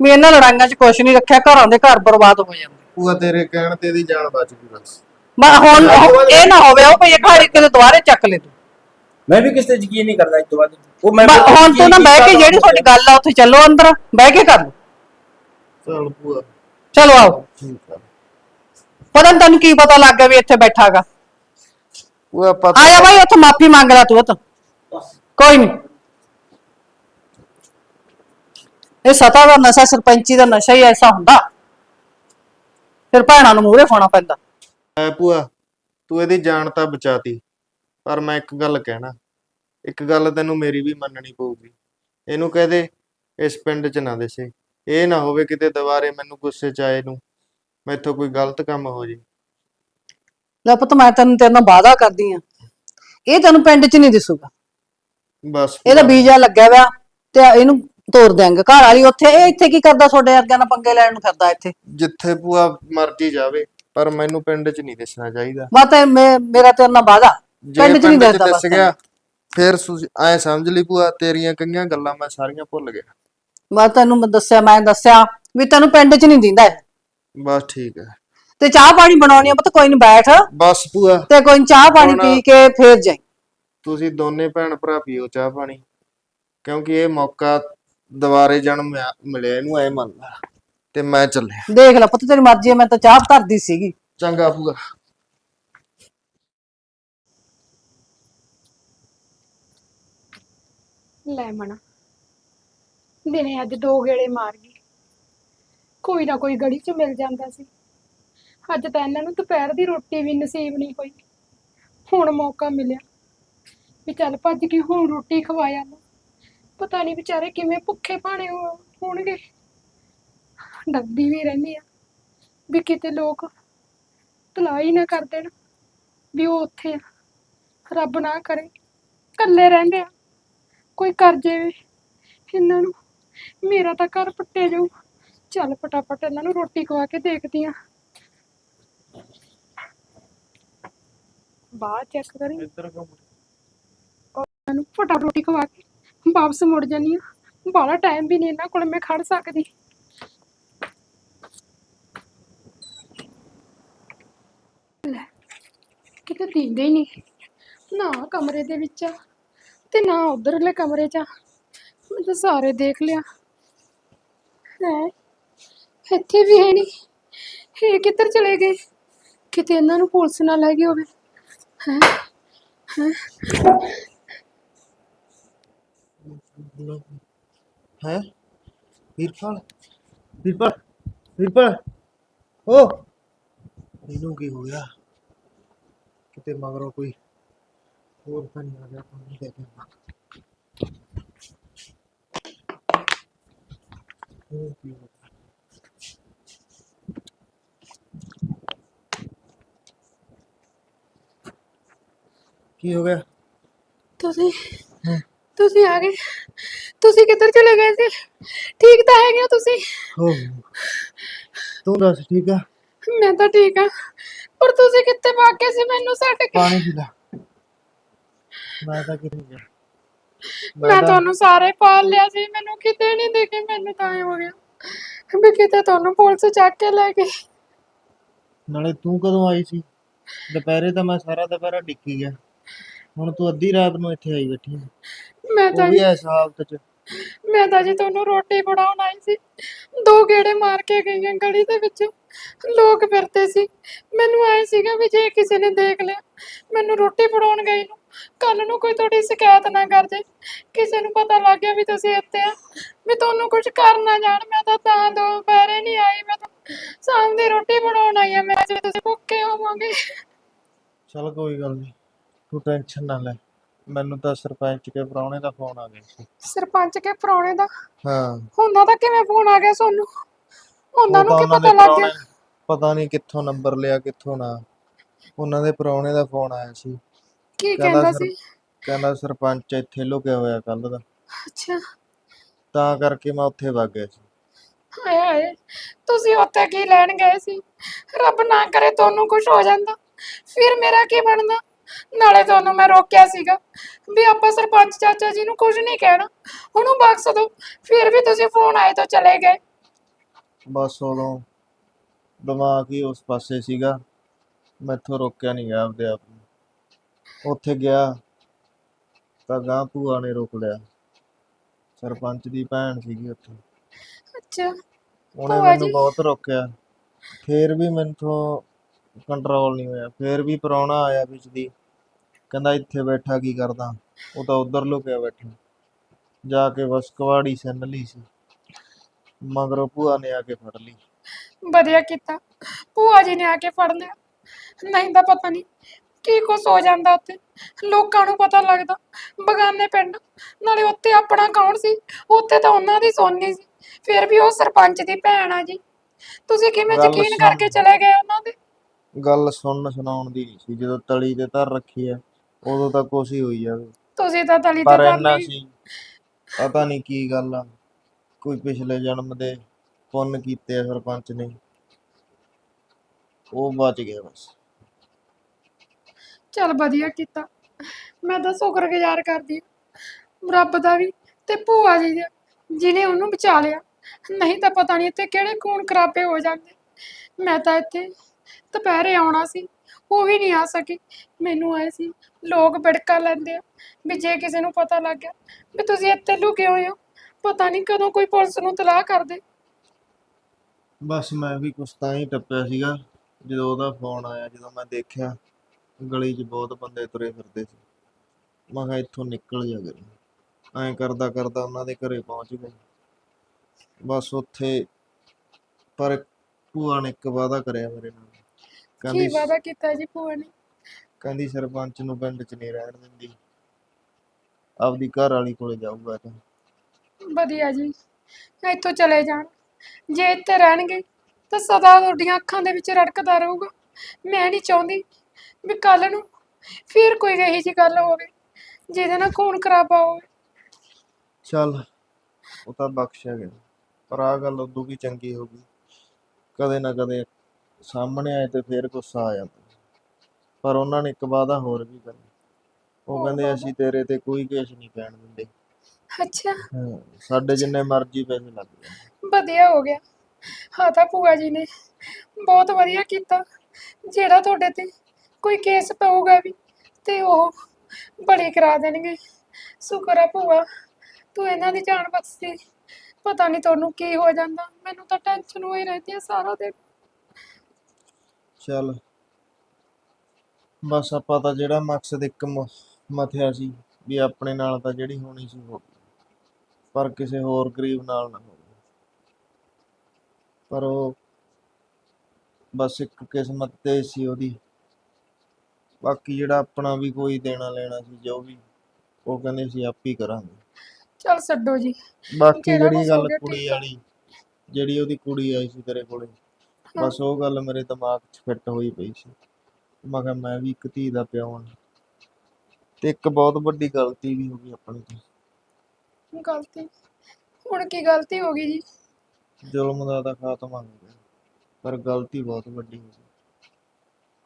ਵੀ ਇਹਨਾਂ ਲੜਾਈਆਂ 'ਚ ਕੁਛ ਨਹੀਂ ਰੱਖਿਆ ਘਰਾਂ ਦੇ ਘਰ ਬਰਬਾਦ ਹੋ ਜਾਂਦੇ। ਭੂਆ ਤੇਰੇ ਕਹਿਣ ਤੇ ਇਹਦੀ ਜਾਨ ਬਚ ਗਈ ਬਸ। ਮੈਂ ਹੁਣ ਇਹ ਨਾ ਹੋਵੇ ਉਹ ਭਈ ਘਾੜੀ ਕਿਤੇ ਦੁਬਾਰੇ ਚੱਕ ਲੈ ਤੂੰ। ਮੈਂ ਵੀ ਕਿਸੇ ਤੇ ਯਕੀਨ ਨਹੀਂ ਕਰਦਾ ਇਸ ਤੋਂ ਬਾਅਦ ਉਹ ਮੈਂ ਬਸ ਹੁਣ ਤੂੰ ਨਾ ਬਹਿ ਕੇ ਜਿਹੜੀ ਤੁਹਾਡੀ ਗੱਲ ਆ ਉੱਥੇ ਚੱਲੋ ਅੰਦਰ ਬਹਿ ਕੇ ਕਰ ਲਓ। ਚਲ ਭੂਆ। ਚਲੋ ਆਓ। ਠੀਕ ਆ। ਪਤਾ ਨੀ ਤੈਨੂੰ ਕੀ ਪਤਾ ਲੱਗ ਗਿਆ ਵੀ ਇੱਥੇ ਬੈਠਾਗਾ। ਆਇਆ ਬਾਈ ਉੱਥੇ ਮਾਫੀ ਮੰਗ ਲੈ ਤੂੰ ਤੋਂ ਕੋਈ ਨਹੀਂ ਇਹ ਸਤਾ ਦਾ ਨਸ਼ਾ ਸਰਪੰਚੀ ਦਾ ਨਸ਼ਾ ਹੀ ਐਸਾ ਹੁੰਦਾ। ਫਿਰ ਭੈਣਾਂ ਨੂੰ ਮੂਹਰੇ ਖਾਣਾ ਪੈਂਦਾ। ਐ ਭੂਆ ਤੂੰ ਇਹਦੀ ਜਾਨ ਤਾਂ ਬਚਾਤੀ ਪਰ ਮੈਂ ਇੱਕ ਗੱਲ ਕਹਿਣਾ। ਇੱਕ ਗੱਲ ਤੈਨੂੰ ਮੇਰੀ ਵੀ ਮੰਨਣੀ ਪਊਗੀ। ਇਹਨੂੰ ਕਹਦੇ ਇਸ ਪਿੰਡ 'ਚ ਨਾ ਦੇਸੇ। ਇਹ ਨਾ ਹੋਵੇ ਕਿਤੇ ਦੁਬਾਰੇ ਮੈਨੂੰ ਗੁੱਸੇ 'ਚ ਆਏ ਨੂੰ। ਮੈਥੋਂ ਕੋਈ ਗਲਤ ਕੰਮ ਹੋ ਜੇ। ਲੈ ਪੁੱਤ ਮੈਂ ਤੈਨੂੰ ਤੇਰੇ ਨਾਲ ਵਾਅਦਾ ਕਰਦੀ ਆ ਇਹ ਤੈਨੂੰ ਪਿੰਡ 'ਚ ਨਹੀਂ ਦਿਸੂਗਾ। ਬਸ ਇਹਦਾ ਬੀਜਾ ਲੱਗਿਆ ਹੋਇਆ ਤੇ ਇਹਨੂੰ ਤੋੜ ਦਿਆਂਗੇ। ਘਰ ਵਾਲੀ ਉੱਥੇ ਇਹ ਇੱਥੇ ਕੀ ਕਰਦਾ ਤੁਹਾਡੇ ਵਰਗਿਆਂ ਨਾਲ ਪੰਗੇ ਲੈਣ ਨੂੰ ਫਿਰਦਾ ਇੱਥੇ? ਜਿੱਥੇ ਭੂਆ ਮਰਜ਼ੀ ਜਾਵੇ ਪਰ ਮੈਨੂੰ ਪਿੰਡ 'ਚ ਨਹੀਂ ਦਿਸਣਾ ਚਾਹੀਦਾ। ਮੈਂ ਤੇ ਮੈਂ- ਮੇਰਾ ਤੇਰੇ ਨਾਲ ਵਾਅਦਾ। ਜੇ ਪਿੰਡ 'ਚ ਨਹੀਂ ਦਿਸਦਾ ਦਿਸ ਬਸ। ਗਿਆ ਫਿਰ ਐ ਸਮਝ ਲਈ ਭੂਆ ਤੇਰੀਆਂ ਕਈਆਂ ਗੱਲਾਂ ਮੈਂ ਸਾਰੀਆਂ ਭੁੱਲ ਗਿਆ। ਮੈਂ ਤੈਨੂੰ ਮੈਂ ਦੱਸਿਆ ਮੈਂ ਦੱਸਿਆ ਵੀ ਤੈਨੂੰ ਪਿੰਡ 'ਚ ਨਹੀਂ ਦਿੰਦਾ। ਬਸ ਠੀਕ ਹੈ। ਤੇ ਚਾਹ ਪਾਣੀ ਬਣਾਉਣੀ ਆ ਪੁੱਤ ਕੋਈ ਨਹੀਂ ਬੈਠ। ਬਸ ਭੂਆ। ਤੇ ਕੋਈ ਨੀ ਚਾਹ ਪਾਣੀ ਹੁਣ- ਪੀ ਕੇ ਫੇਰ ਜਾਈ। ਤੁਸੀਂ ਦੋਨੇ ਭੈਣ ਭਰਾ ਪੀਓ ਚਾਹ ਪਾਣੀ ਕਿਉਂਕਿ ਇਹ ਮੌਕਾ ਦੁਬਾਰੇ ਜਨਮ ਮਿਲਿਆ ਇਹਨੂੰ ਐ ਮੰਨਦਾ ਤੇ ਮੈਂ ਚੱਲਿਆ। ਦੇਖ ਲੈ ਪੁੱਤ ਤੇਰੀ ਮਰਜ਼ੀ ਹੈ ਮੈਂ ਤਾਂ ਚਾਹ ਧਰਦੀ ਸੀਗੀ। ਚੰਗਾ ਭੂਆ। ਲੈ ਮਣਾ ਦਿਨੇ ਅੱਜ ਦੋ ਗੇੜੇ ਮਾਰ ਗਈ। ਕੋਈ ਨਾ ਕੋਈ ਗੜੀ 'ਚ ਮਿਲ ਜਾਂਦਾ ਸੀ। ਅੱਜ ਤਾਂ ਇਹਨਾਂ ਨੂੰ ਦੁਪਹਿਰ ਦੀ ਰੋਟੀ ਵੀ ਨਸੀਬ ਨਹੀਂ ਹੋਈ। ਹੁਣ ਮੌਕਾ ਮਿਲਿਆ ਵੀ ਚੱਲ ਭੱਜ ਕੇ ਹੁਣ ਰੋਟੀ ਖਵਾਇਆ ਨਾ ਪਤਾ ਨਹੀਂ ਵਿਚਾਰੇ ਕਿਵੇਂ ਭੁੱਖੇ ਭਾਣੇ ਹੋ- ਹੋਣਗੇ। ਡਰਦੀ ਵੀ ਰਹਿੰਦੀ ਆ ਵੀ ਕਿਤੇ ਲੋਕ ਤਲਾਹ ਹੀ ਨਾ ਕਰ ਦੇਣ ਵੀ ਉਹ ਉੱਥੇ ਆ। ਰੱਬ ਨਾ ਕਰੇ, ਇਕੱਲੇ ਰਹਿੰਦੇ ਆ। ਕੋਈ ਕਰ ਜਾਵੇ ਇਹਨਾਂ ਨੂੰ। ਮੇਰਾ ਤਾਂ ਘਰ ਪੱਟੇ ਜਾਊ। ਚੱਲ ਫਟਾਫਟ ਇਹਨਾਂ ਨੂੰ ਰੋਟੀ ਖਵਾ ਕੇ ਦੇਖਦੀ ਆ। ਬਾਹਰ ਚੈੱਕ ਕਰੀ ਇਹਨਾਂ ਨੂੰ ਫਟਾਫਟ ਰੋਟੀ ਖਵਾ ਕੇ ਵਾਪਸ ਮੁੜ ਜਾਨੀ ਆ ਬਾਹਲਾ ਟਾਈਮ ਵੀ ਨਹੀਂ ਇਹਨਾਂ ਕੋਲ ਮੈਂ ਖੜ ਸਕਦੀ। ਲੈ ਕਿਤੇ ਦਿੰਦੇ ਹੀ ਨਹੀਂ ਨਾ ਕਮਰੇ ਦੇ ਵਿੱਚ ਆ ਤੇ ਨਾ ਉਧਰਲੇ ਕਮਰੇ 'ਚ ਆ। ਮੈਂ ਤਾਂ ਸਾਰੇ ਦੇਖ ਲਿਆ। ਹੈ ਇੱਥੇ ਵੀ ਹੈ ਨਹੀਂ ਇਹ ਕਿੱਧਰ ਚਲੇ ਗਏ? ਕਿਤੇ ਇਹਨਾਂ ਨੂੰ ਪੁਲਿਸ ਨਾ ਲੈ ਗਈ ਹੋਵੇ। ਹੈ ਵੀਰਪਾਲ ਵੀਰਪਾਲ ਵੀਰਪਾਲ। ਓ ਇਹਨੂੰ ਕੀ ਹੋ ਗਿਆ? ਕਿਤੇ ਮਗਰੋਂ ਕੋਈ ਹੋਰ ਤਾਂ ਨਹੀਂ ਆ ਗਿਆ ਪਾਣੀ ਲੈ ਕੇ ਉਹ ਕੀ ਹੋ ਕੀ ਹੋ ਗਿਆ ਤੁਸੀਂ ਤੁਸੀਂ ਆ ਗਏ ਤੁਸੀਂ ਕਿੱਧਰ ਚਲੇ ਗਏ ਸੀ ਠੀਕ ਤਾਂ ਹੈਗੇ ਹੋ ਤੁਸੀਂ ਹੋ ਤੂੰ ਦੱਸ ਠੀਕ ਆ ਮੈਂ ਤਾਂ ਠੀਕ ਆ ਪਰ ਤੁਸੀਂ ਕਿੱਥੇ ਭੱਗ ਗਏ ਸੀ ਮੈਨੂੰ ਛੱਡ ਕੇ ਪਾਣੀ ਪੀ ਲੈ ਮੈਂ ਤਾਂ ਕਿਤੇ ਗਿਆ ਮੈਂ ਤੁਹਾਨੂੰ ਸਾਰੇ ਪਾਲ ਲਿਆ ਸੀ ਮੈਨੂੰ ਕਿਤੇ ਨਹੀਂ ਦੇਖੇ ਮੈਨੂੰ ਤਾਂ ਐਂ ਹੋ ਗਿਆ ਵੀ ਕਿਤੇ ਤੁਹਾਨੂੰ ਪੁਲਿਸ ਚੱਕ ਕੇ ਲੈ ਗਈ ਨਾਲੇ ਤੂੰ ਕਦੋਂ ਆਈ ਸੀ ਦੁਪਹਿਰੇ ਤਾਂ ਮੈਂ ਸਾਰਾ ਦੁਪਹਿਰਾ ਡਿੱਕੀ ਗਿਆ ਹੁਣ ਤੂੰ ਅੱਧੀ ਰਾਤ ਨੂੰ ਇੱਥੇ ਆਈ ਬੈਠੀ ਹੈ ਮੈਂ ਤਾਂ ਵੀ ਇਸ ਹਾਲਤ 'ਚ। ਮੈਂ ਤਾਂ ਜੀ ਤੁਹਾਨੂੰ ਰੋਟੀ ਬਣਾਉਣ ਆਈ ਸੀ। ਦੋ ਗੇੜੇ ਮਾਰ ਕੇ ਗਈਆਂ ਗਲੀ ਦੇ ਵਿੱਚ। ਲੋਕ ਫਿਰਦੇ ਸੀ। ਮੈਨੂੰ ਐ ਸੀਗਾ ਵੀ ਜੇ ਕਿਸੇ ਨੇ ਦੇਖ ਲਿਆ ਮੈਨੂੰ ਰੋਟੀ ਫੜਾਉਣ ਗਈ ਨੂੰ। ਕੱਲ ਨੂੰ ਕੋਈ ਤੁਹਾਡੀ ਸ਼ਿਕਾਇਤ ਨਾ ਕਰ ਜੇ। ਕਿਸੇ ਨੂੰ ਪਤਾ ਲੱਗ ਗਿਆ ਵੀ ਤੁਸੀਂ ਇੱਥੇ ਆ। ਵੀ ਤੁਹਾਨੂੰ ਕੁਝ ਕਰ ਨਾ ਜਾਣ ਮੈਂ ਤਾਂ ਤਾਂ ਦੋ ਪੈਰੇ ਨਹੀਂ ਆਈ। ਮੈਂ ਤਾਂ ਸ਼ਾਮ ਦੀ ਰੋਟੀ ਬਣਾਉਣ ਆਈ ਆ। ਮੈਂ ਜੇ ਤੁਸੀਂ ਭੁੱਖੇ ਹੋਵੋਗੇ। ਚਲ ਕੋਈ ਗੱਲ ਨਹੀਂ ਤੂੰ ਟੈਨਸ਼ਨ ਨਾ ਲੈ। ਮੈਨੂੰ ਤਾਂ ਸਰਪੰਚ ਕੇ ਪ੍ਰਾਹੁਣੇ ਦਾ ਫੋਨ ਆ ਗਿਆ ਸੀ। ਸਰਪੰਚ ਕੇ ਪ੍ਰਾਹੁਣੇ ਦਾ? ਹਾਂ। ਹੁੰਦਾ ਤਾਂ ਕਿਵੇਂ ਫੋਨ ਆ ਗਿਆ ਤੁਹਾਨੂੰ ਉਹਨਾਂ ਉਹ ਨੂੰ ਕੀ ਪਤਾ ਲੱਗ ਗਿਆ? ਪਤਾ ਨਹੀਂ ਕਿੱਥੋਂ ਨੰਬਰ ਲਿਆ ਕਿੱਥੋਂ ਨਾ। ਉਹਨਾਂ ਦੇ ਪ੍ਰਾਹੁਣੇ ਦਾ ਫੋਨ ਆਇਆ ਸੀ। ਕੀ ਕਹਿੰਦਾ ਸੀ? ਕਹਿੰਦਾ ਸਰਪੰਚ ਇੱਥੇ ਲੁਕਿਆ ਹੋਇਆ ਕੱਲ ਦਾ। ਅੱਛਾ। ਤਾਂ ਕਰਕੇ ਮੈਂ ਉੱਥੇ ਵਗ ਗਿਆ ਸੀ। ਹਾਏ ਹਾਏ ਤੁਸੀਂ ਉੱਥੇ ਕੀ ਲੈਣ ਗਏ ਸੀ? ਰੱਬ ਨਾ ਕਰੇ ਤੁਹਾਨੂੰ ਕੁਝ ਹੋ ਜਾਂਦਾ। ਫਿਰ ਮੇਰਾ ਕੀ ਬਣਦਾ? ਨਾਲੇ ਤੁਹਾਨੂੰ ਮੈਂ ਰੋਕਿਆ ਸੀਗਾ ਵੀ ਆਪਾਂ ਸਰਪੰਚ ਚਾਚਾ ਜੀ ਨੂੰ ਕੁਝ ਨਹੀਂ ਕਹਿਣਾ। ਉਹਨੂੰ ਬਖਸ਼ ਦਿਓ ਫਿਰ ਵੀ ਤੁਸੀਂ ਫੋਨ ਆਏ ਤਾਂ ਚਲੇ ਗਏ। ਬਸ ਉਦੋਂ ਦਿਮਾਗ ਹੀ ਉਸ ਪਾਸੇ ਸੀਗਾ ਮੈਥੋਂ ਰੋਕਿਆ ਨਹੀਂ ਗਿਆ ਆਪਦੇ ਆਪ ਨੂੰ। ਉੱਥੇ ਗਿਆ ਤਾਂ ਗਾਂ ਭੂਆ ਨੇ ਰੋਕ ਲਿਆ। ਸਰਪੰਚ ਦੀ ਭੈਣ ਸੀਗੀ ਉੱਥੇ। ਅੱਛਾ। ਉਹਨੇ ਭੂਆ ਮੈਨੂੰ ਜੀ। ਬਹੁਤ ਰੋਕਿਆ। ਫੇਰ ਵੀ ਮੈਥੋਂ ਕੰਟਰੋਲ ਨਹੀਂ ਹੋਇਆ। ਫੇਰ ਵੀ ਪ੍ਰਾਹੁਣਾ ਆਇਆ ਵਿੱਚ ਦੀ। ਕਹਿੰਦਾ ਇੱਥੇ ਬੈਠਾ ਕੀ ਕਰਦਾ? ਉਹ ਤਾਂ ਉਧਰ ਲੁਕਿਆ ਬੈਠਾ। ਜਾ ਕੇ ਬਸ ਕਵਾੜੀ ਸਿੰਨ ਲਈ ਸੀ। ਮਗਰੋਂ ਭੂਆ ਨੇ ਆ ਕੇ ਫੜ ਲਈ। ਵਧੀਆ ਕੀਤਾ। ਭੂਆ ਜੀ ਨੇ ਆ ਕੇ ਫੜ ਲਿਆ। ਨਹੀਂ ਤਾਂ ਪਤਾ ਨਹੀਂ ਕੀ ਕੁਛ ਹੋ ਜਾਂਦਾ ਉੱਥੇ। ਲੋਕਾਂ ਨੂੰ ਪਤਾ ਲੱਗਦਾ। ਬਗਾਨੇ ਪਿੰਡ। ਨਾਲੇ ਉੱਥੇ ਆਪਣਾ ਕੌਣ ਸੀ? ਉੱਥੇ ਤਾਂ ਉਹਨਾਂ ਦੀ ਸੋਨੀ ਸੀ। ਫਿਰ ਵੀ ਉਹ ਸਰਪੰਚ ਦੀ ਭੈਣ ਆ ਜੀ। ਤੁਸੀਂ ਕਿਵੇਂ ਗੱਲ ਯਕੀਨ ਸੁਣ। ਕਰਕੇ ਚਲੇ ਗਏ ਉਹਨਾਂ ਦੇ? ਗੱਲ ਸੁਣਨ ਸੁਣਾਉਣ ਦੀ ਨਹੀਂ ਸੀ। ਜਦੋਂ ਤਲੀ ਤੇ ਧਰ ਰੱਖੀ ਆ ਉਦੋਂ ਤਾਂ ਕੁਛ ਹੀ ਹੋਈ ਜਾਵੇ। ਤੁਸੀਂ ਤਾਂ ਤਲੀ ਤੇ ਪਰ ਇੰਨਾ ਸੀ ਪਤਾ ਨਹੀਂ ਕੀ ਗੱਲ ਆ। ਕੋਈ ਪਿਛਲੇ ਜਨਮ ਦੇ ਪੁੰਨ ਕੀਤੇ ਆ ਸਰਪੰਚ ਨੇ। ਉਹ ਬਚ ਗਿਆ ਬਸ। ਚਲ ਵਧੀਆ ਕੀਤਾ। ਮੈਂ ਤਾਂ ਸ਼ੁਕਰਗੁਜ਼ਾਰ ਕਰਦੀ ਹਾਂ ਰੱਬ ਦਾ ਵੀ ਤੇ ਭੂਆ ਜੀ ਦਾ ਜਿਨੇ ਉਹਨੂੰ ਬਚਾ ਲਿਆ। ਨਹੀਂ ਤਾਂ ਪਤਾ ਨਹੀਂ ਇੱਥੇ ਕਿਹੜੇ ਖੂਨ ਖਰਾਬੇ ਹੋ ਜਾਂਦੇ। ਮੈਂ ਤਾਂ ਇੱਥੇ ਦੁਪਹਿਰੇ ਆਉਣਾ ਸੀ। ਉਹ ਵੀ ਨਹੀਂ ਆ ਸਕੀ। ਮੈਨੂੰ ਆਏ ਸੀ, ਲੋਕ ਬੜਕਾ ਲੈਂਦੇ ਆ, ਵੀ ਜੇ ਕਿਸੇ ਨੂੰ ਪਤਾ ਲੱਗ ਗਿਆ, ਵੀ ਤੁਸੀਂ ਇੱਥੇ ਲੁਕੇ ਹੋਏ ਹੋ? ਪਤਾ ਨਹੀਂ ਕਦੋਂ ਕੋਈ ਪੁਲਿਸ ਨੂੰ ਤਲਾਹ ਕਰ ਦੇ। ਬਸ ਮੈਂ ਵੀ ਕੁਛ ਤਾਂ ਹੀ ਟੱਪਿਆ ਸੀਗਾ, ਜਦੋਂ ਉਹਦਾ ਫੋਨ ਆਇਆ, ਜਦੋਂ ਮੈਂ ਦੇਖਿਆ, ਗਲੀ 'ਚ ਬਹੁਤ ਬੰਦੇ ਤੁਰੇ ਫਿਰਦੇ ਸੀ। ਮੈਂ ਕਿਹਾ ਇੱਥੋਂ ਨਿਕਲ ਜਾ ਗਏ ਐਂ ਕਰਦਾ ਕਰਦਾ ਉਹਨਾਂ ਦੇ ਘਰੇ ਪਹੁੰਚ ਗਏ। ਬਸ ਉੱਥੇ ਪਰ ਭੂਆ ਨੇ ਇੱਕ ਵਾਅਦਾ ਕਰਿਆ ਮੇਰੇ ਨਾਲ। ਕੀ ਕਹਿੰਦੀ ਵਾਦਾ ਕੀਤਾ ਜੀ ਭੂਆ ਨੇ? ਕਹਿੰਦੀ ਸਰਪੰਚ ਨੂੰ ਪਿੰਡ 'ਚ ਨਹੀਂ ਰਹਿਣ ਦਿੰਦੀ। ਆਪਦੀ ਘਰ ਵਾਲੀ ਕੋਲੇ ਜਾਊਗਾ ਤਾਂ। ਵਧੀਆ ਜੀ ਇੱਥੋਂ ਚਲੇ ਜਾਣ। ਜੇ ਇੱਥੇ ਰਹਿਣਗੇ ਤਾਂ ਸਦਾ ਤੁਹਾਡੀਆਂ ਅੱਖਾਂ ਦੇ ਵਿੱਚ ਰੜਕਦਾ ਰਹੂਗਾ। ਮੈਂ ਨਹੀਂ ਚਾਹੁੰਦੀ ਵੀ ਕੱਲ ਨੂੰ ਫਿਰ ਕੋਈ ਇਹੋ ਜਿਹੀ ਗੱਲ ਹੋਵੇ ਜਿਹਦੇ ਨਾਲ ਖੂਨ ਖਰਾਬਾ ਹੋਵੇ। ਚੱਲ ਉਹ ਤਾਂ ਬਖਸ਼ਿਆ ਗਿਆ ਪਰ ਆ ਗੱਲ ਉਦੋਂ ਵੀ ਚੰਗੀ ਹੋ ਗਈ। ਕਦੇ ਨਾ ਕਦੇ ਸਾਹਮਣੇ ਆਏ ਤੇ ਫੇਰ ਗੁੱਸਾ ਆ ਜਾਂਦਾ। ਪਰ ਉਹਨਾਂ ਨੇ ਇੱਕ ਵਾਅਦਾ ਹੋਰ ਵੀ ਕਰਿਆ। ਉਹ ਕਹਿੰਦੇ? ਅਸੀਂ ਤੇਰੇ ਤੇ ਕੋਈ ਕੇਸ ਨਹੀਂ ਪੈਣ ਦਿੰਦੇ। ਅੱਛਾ। ਹਾਂ, ਸਾਡੇ ਜਿੰਨੇ ਮਰਜ਼ੀ ਪੈਸੇ ਲੱਗ ਜਾਣ। ਵਧੀਆ ਹੋ ਗਿਆ। ਹਾਂ ਤਾਂ ਭੂਆ ਜੀ ਨੇ ਬਹੁਤ ਵਧੀਆ ਕੀਤਾ। ਜਿਹੜਾ ਤੁਹਾਡੇ ਤੇ ਕੋਈ ਕੇਸ ਪਊਗਾ ਵੀ ਤੇ ਉਹ ਬੜੀ ਕਰਾ ਦੇਣਗੇ। ਸ਼ੁਕਰ ਆ ਭੂਆ ਤੂੰ ਇਹਨਾਂ ਦੀ ਜਾਨ ਬਖਸ਼ੀ ਪਤਾ ਨਹੀਂ ਤੁਹਾਨੂੰ ਕੀ ਹੋ ਜਾਂਦਾ। ਮੈਨੂੰ ਤਾਂ ਟੈਨਸ਼ਨ ਹੋਈ ਰਹਿੰਦੀ ਹੈ ਸਾਰਾ ਦਿਨ। ਚੱਲ। ਬਸ ਆਪਾਂ ਤਾਂ ਜਿਹੜਾ ਮਕਸਦ ਇੱਕ ਮਥਿਆ ਸੀ ਵੀ ਆਪਣੇ ਨਾਲ ਤਾਂ ਜਿਹੜੀ ਹੋਣੀ ਸੀ ਹੋ ਪਰ ਕਿਸੇ ਹੋਰ ਗਰੀਬ ਨਾਲ ਨਾ ਹੋਵੇ। ਪਰ ਉਹ ਬਸ ਇੱਕ ਕਿਸਮਤ ਤੇ ਸੀ ਉਹਦੀ। ਬਾਕੀ ਜਿਹੜਾ ਆਪਣਾ ਵੀ ਕੋਈ ਦੇਣਾ ਲੈਣਾ ਸੀ ਜੋ ਵੀ ਉਹ ਕਹਿੰਦੇ ਸੀ ਆਪ ਹੀ ਕਰਾਂਗੇ। ਚਲ ਛੱਡੋ ਜੀ। ਬਾਕੀ ਜਿਹੜਾ ਜਿਹੜੀ ਕੁਛ ਹੋ ਗੱਲ ਗਿਆ ਕੁੜੀ ਠੀਕ ਆ। ਵਾਲੀ ਜਿਹੜੀ ਉਹਦੀ ਕੁੜੀ ਆਈ ਸੀ ਤੇਰੇ ਕੋਲੇ। ਬਸ ਉਹ ਗੱਲ ਮੇਰੇ ਦਿਮਾਗ 'ਚ ਫਿੱਟ ਹੋਈ ਪਈ ਸੀ। ਮੈਂ ਕਿਹਾ ਮੈਂ ਵੀ ਇੱਕ ਧੀ ਦਾ ਪਿਓ ਹਾਂ। ਤੇ ਇੱਕ ਬਹੁਤ ਵੱਡੀ ਗਲਤੀ ਵੀ ਹੋ ਗਈ ਆਪਣੀ ਤੋਂ। ਗਲਤੀ? ਹੁਣ ਕੀ ਗਲਤੀ ਹੋ ਗਈ ਜੀ? ਜ਼ੁਲਮ ਦਾ ਤਾਂ ਖਾਤਮਾ ਹੋ ਗਿਆ। ਪਰ ਗਲਤੀ ਬਹੁਤ ਵੱਡੀ ਹੋ ਗਈ।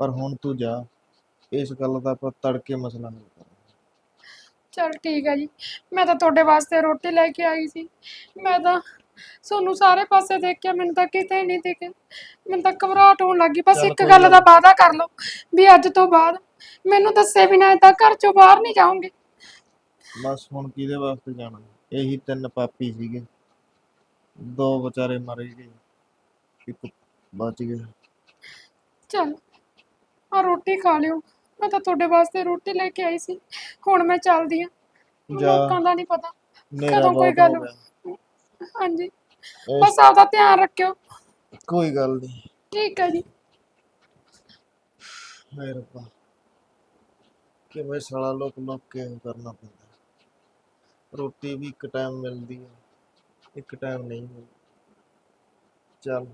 ਪਰ ਹੁਣ ਤੂੰ ਜਾ। ਇਸ ਗੱਲ ਦਾ ਆਪਾਂ ਤੜਕੇ ਮਸਲਾ ਹੱਲ ਕਰਾਂਗੇ। ਚਲ ਠੀਕ ਹੈ ਜੀ। ਮੈਂ ਤਾਂ ਤੁਹਾਡੇ ਵਾਸਤੇ ਰੋਟੀ ਲੈ ਕੇ ਆਈ ਸੀ। ਮੈਂ ਤਾਂ ਤੁਹਾਨੂੰ ਸਾਰੇ ਪਾਸੇ ਦੇਖਿਆ ਮੈਨੂੰ ਤਾਂ ਕਿਤੇ ਨਹੀਂ ਦਿਖੇ ਮੈਨੂੰ ਤਾਂ ਘਬਰਾਹਟ ਹੋਣ ਲੱਗੀ ਬਸ ਚੱਲ ਇੱਕ ਕੋਈ ਗੱਲ ਦਾ ਵਾਅਦਾ ਕਰ ਲਓ ਵੀ ਅੱਜ ਤੋਂ ਬਾਅਦ ਮੈਨੂੰ ਦੱਸੇ ਬਿਨਾਂ ਏਦਾਂ ਘਰ ਚੋਂ ਬਾਹਰ ਨਹੀਂ ਜਾਓਗੇ। ਬਸ ਹੁਣ ਕਿਹਦੇ ਵਾਸਤੇ ਜਾਣਾ? ਇਹੀ ਤਿੰਨ ਪਾਪੀ ਸੀਗੇ। ਦੋ ਵਿਚਾਰੇ ਮਰ ਗਏ। ਇੱਕ ਬਚ ਗਿਆ। ਚਲ ਆ ਰੋਟੀ ਖਾ ਲਿਓ। ਮੈਂ ਤਾਂ ਤੁਹਾਡੇ ਵਾਸਤੇ ਰੋਟੀ ਲੈ ਕੇ ਆਈ ਸੀ। ਹੁਣ ਮੈਂ ਚੱਲਦੀ ਆ ਜਾ। ਲੋਕਾਂ ਦਾ ਨਹੀਂ ਪਤਾ। ਕਦੋਂ ਕੋਈ ਬਹੁਤ ਗੱਲ ਗਿਆ। ਹਾਂਜੀ। ਬਸ ਆਪਦਾ ਧਿਆਨ ਰੱਖਿਓ। ਕੋਈ ਗੱਲ ਨਹੀਂ ਠੀਕ ਹੈ ਜੀ। ਹਾਏ ਰੱਬਾ ਕਿਵੇਂ ਸਾਲਾ ਲੋਕ ਲੋਕ ਕੇ ਉਹ ਕਰਨਾ ਪੈਂਦਾ। ਰੋਟੀ ਵੀ ਇੱਕ ਟਾਈਮ ਮਿਲਦੀ ਹੈ ਇੱਕ ਟਾਈਮ ਨਹੀਂ ਮਿਲਦੀ। ਚੱਲ।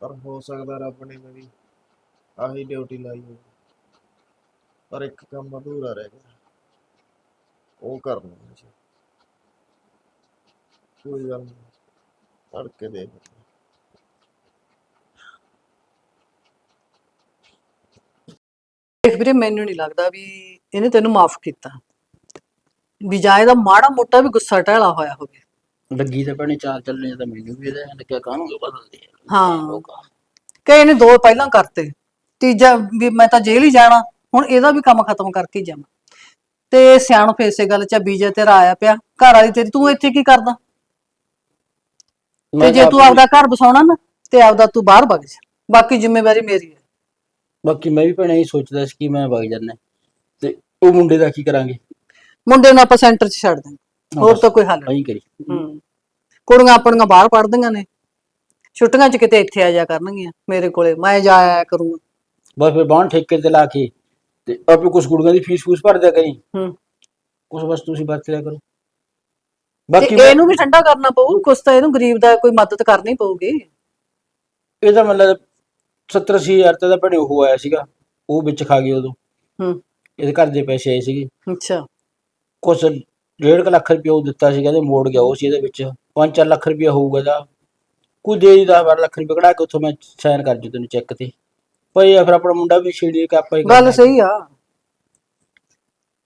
ਪਰ ਹੋ ਸਕਦਾ ਰੱਬ ਨੇ ਮੇਰੀ ਆਹੀ ਡਿਊਟੀ ਲਾਈ ਹੋਵੇ। ਪਰ ਇੱਕ ਕੰਮ ਅਧੂਰਾ ਰਹਿ ਗਿਆ। ਉਹ ਕਰਨਾ ਹੈ ਜੀ। ਕੋਈ ਗੱਲ ਨਹੀਂ। ਪੜ ਕੇ ਦੇਖ ਦੇਖ ਵੀਰੇ ਮੈਨੂੰ ਨਹੀਂ ਲੱਗਦਾ ਵੀ ਇਹਨੇ ਤੈਨੂੰ ਮਾਫ ਕੀਤਾ। ਵੀ ਜਾਂ ਇਹਦਾ ਮਾੜਾ ਮੋਟਾ ਵੀ ਗੁੱਸਾ ਟਹਿਲਾ ਹੋਇਆ ਹੋਵੇ। ਲੱਗੀ ਤਾਂ ਭੈਣੇ ਚਾਰ ਚੱਲਣੇ ਤਾਂ ਮੈਨੂੰ ਵੀ ਇਹਦਾ ਲੱਗਿਆ ਕਾਹਨੂੰ ਬਦਲਦੇ ਆ ਹਾਂ। ਕਈ ਇਹਨੇ ਦੋ ਪਹਿਲਾਂ ਕਰਤੇ। ਤੀਜਾ ਵੀ ਮੈਂ ਤਾਂ ਜੇਲ੍ਹ ਹੀ ਜਾਣਾ ਹੁਣ ਇਹਦਾ ਵੀ ਕੰਮ ਖਤਮ ਕਰਕੇ ਜਾਵਾਂ। ਤੇ ਸਿਆਣਪ ਇਸੇ ਗੱਲ 'ਚ ਬੀਜਾ ਤੇਰਾ ਆਇਆ ਪਿਆ। ਘਰ ਵਾਲੀ ਤੇਰੀ ਤੂੰ ਇੱਥੇ ਕੀ ਕਰਦਾ? ਤੇ ਜੇ ਤਾਂ ਆਪਦਾ ਘਰ ਬਸਾਉਣਾ ਨਾ ਤੇ ਆਪਦਾ ਤੂੰ ਬਾਹਰ ਵਗ ਜਾ। ਬਾਕੀ ਜ਼ਿੰਮੇਵਾਰੀ ਮੇਰੀ ਹੈ। ਬਾਕੀ ਮੈਂ ਵੀ ਭੈਣੇ ਇਹੀ ਸੋਚਦਾ ਸੀ ਕਿ ਮੈਂ ਵਗ ਜਾਣਾ ਤੇ ਉਹ ਮੁੰਡੇ ਦਾ ਕੀ ਕਰਾਂਗੇ? ਮੁੰਡੇ ਨੂੰ ਆਪਾਂ ਸੈਂਟਰ 'ਚ ਛੱਡ ਦਾਂਗੇ ਹੋਰ ਤਾਂ ਕੋਈ ਹੱਲ ਨਹੀਂ। ਕਰੀ। ਹੂੰ। ਕੁੜੀਆਂ ਆਪਣੀਆਂ ਬਾਹਰ ਪੜ੍ਹਦੀਆਂ ਨੇ। ਛੁੱਟੀਆਂ 'ਚ ਕਿਤੇ ਇੱਥੇ ਆ ਜਾ ਕਰਨਗੀਆਂ ਮੇਰੇ ਕੋਲੇ। ਮੈਂ ਜਾ ਆਇਆ ਕਰੂੰਗਾ। ਬਸ ਫਿਰ ਬਾਹਰ ਠੇਕੇ ਤੇ ਲਾ ਕੇ ਤੇ ਆਪੇ ਕੁਝ ਕੁੜੀਆਂ ਦੀ ਫੀਸ ਫੂਸ ਭਰ ਦਿਆ ਕਰੀ। ਹੂੰ। ਕੁਝ ਬਸ ਤੁਸੀਂ ਵਰਤ ਲਿਆ ਕਰੋ। ਬਾਕੀ ਮੈਂ- ਇਹਨੂੰ ਵੀ ਠੰਡਾ ਕਰਨਾ ਪਊ ਕੁਛ ਤਾਂ ਇਹਨੂੰ ਗਰੀਬ ਦਾ ਕੋਈ ਮਦਦ ਕਰਨੀ ਪਊਗੀ। ਇਹਦਾ ਮਤਲਬ 70 ਅੱਸੀ ਹਜ਼ਾਰ ਤੇ ਦਾ ਭੈਣੇ ਉਹ ਆਇਆ ਸੀਗਾ ਉਹ ਵਿੱਚ ਖਾ ਗਏ ਉਦੋਂ। ਹੂੰ। ਇਹਦੇ ਘਰ ਦੇ ਪੈਸੇ ਆਏ ਸੀਗੇ। ਅੱਛਾ। ਕੁਛ ਡੇਢ ਕੁ ਲੱਖ ਰੁਪਏ ਉਹ ਦਿੱਤਾ ਸੀਗਾ ਤੇ ਮੋੜ ਗਿਆ ਉਹ ਸੀ ਇਹਦੇ ਵਿੱਚ। 5-4 ਲੱਖ ਰੁਪਏ ਹੋਊਗਾ ਦਾ ਕੋਈ ਦੇ ਦੀ 10-12 ਲੱਖ ਰੁਪਏ ਕਢਾ ਕੇ ਉੱਥੋਂ ਮੈਂ ਸਾਈਨ ਕਰ ਜੂ ਤੈਨੂੰ ਚੈੱਕ ਤੇ। ਭਈ ਆ ਫਿਰ ਆਪਣਾ ਮੁੰਡਾ ਵੀ ਛੇੜੀਏ ਕਿ ਆਪਾਂ ਹੀ ਗੱਲ। ਸਹੀ ਆ।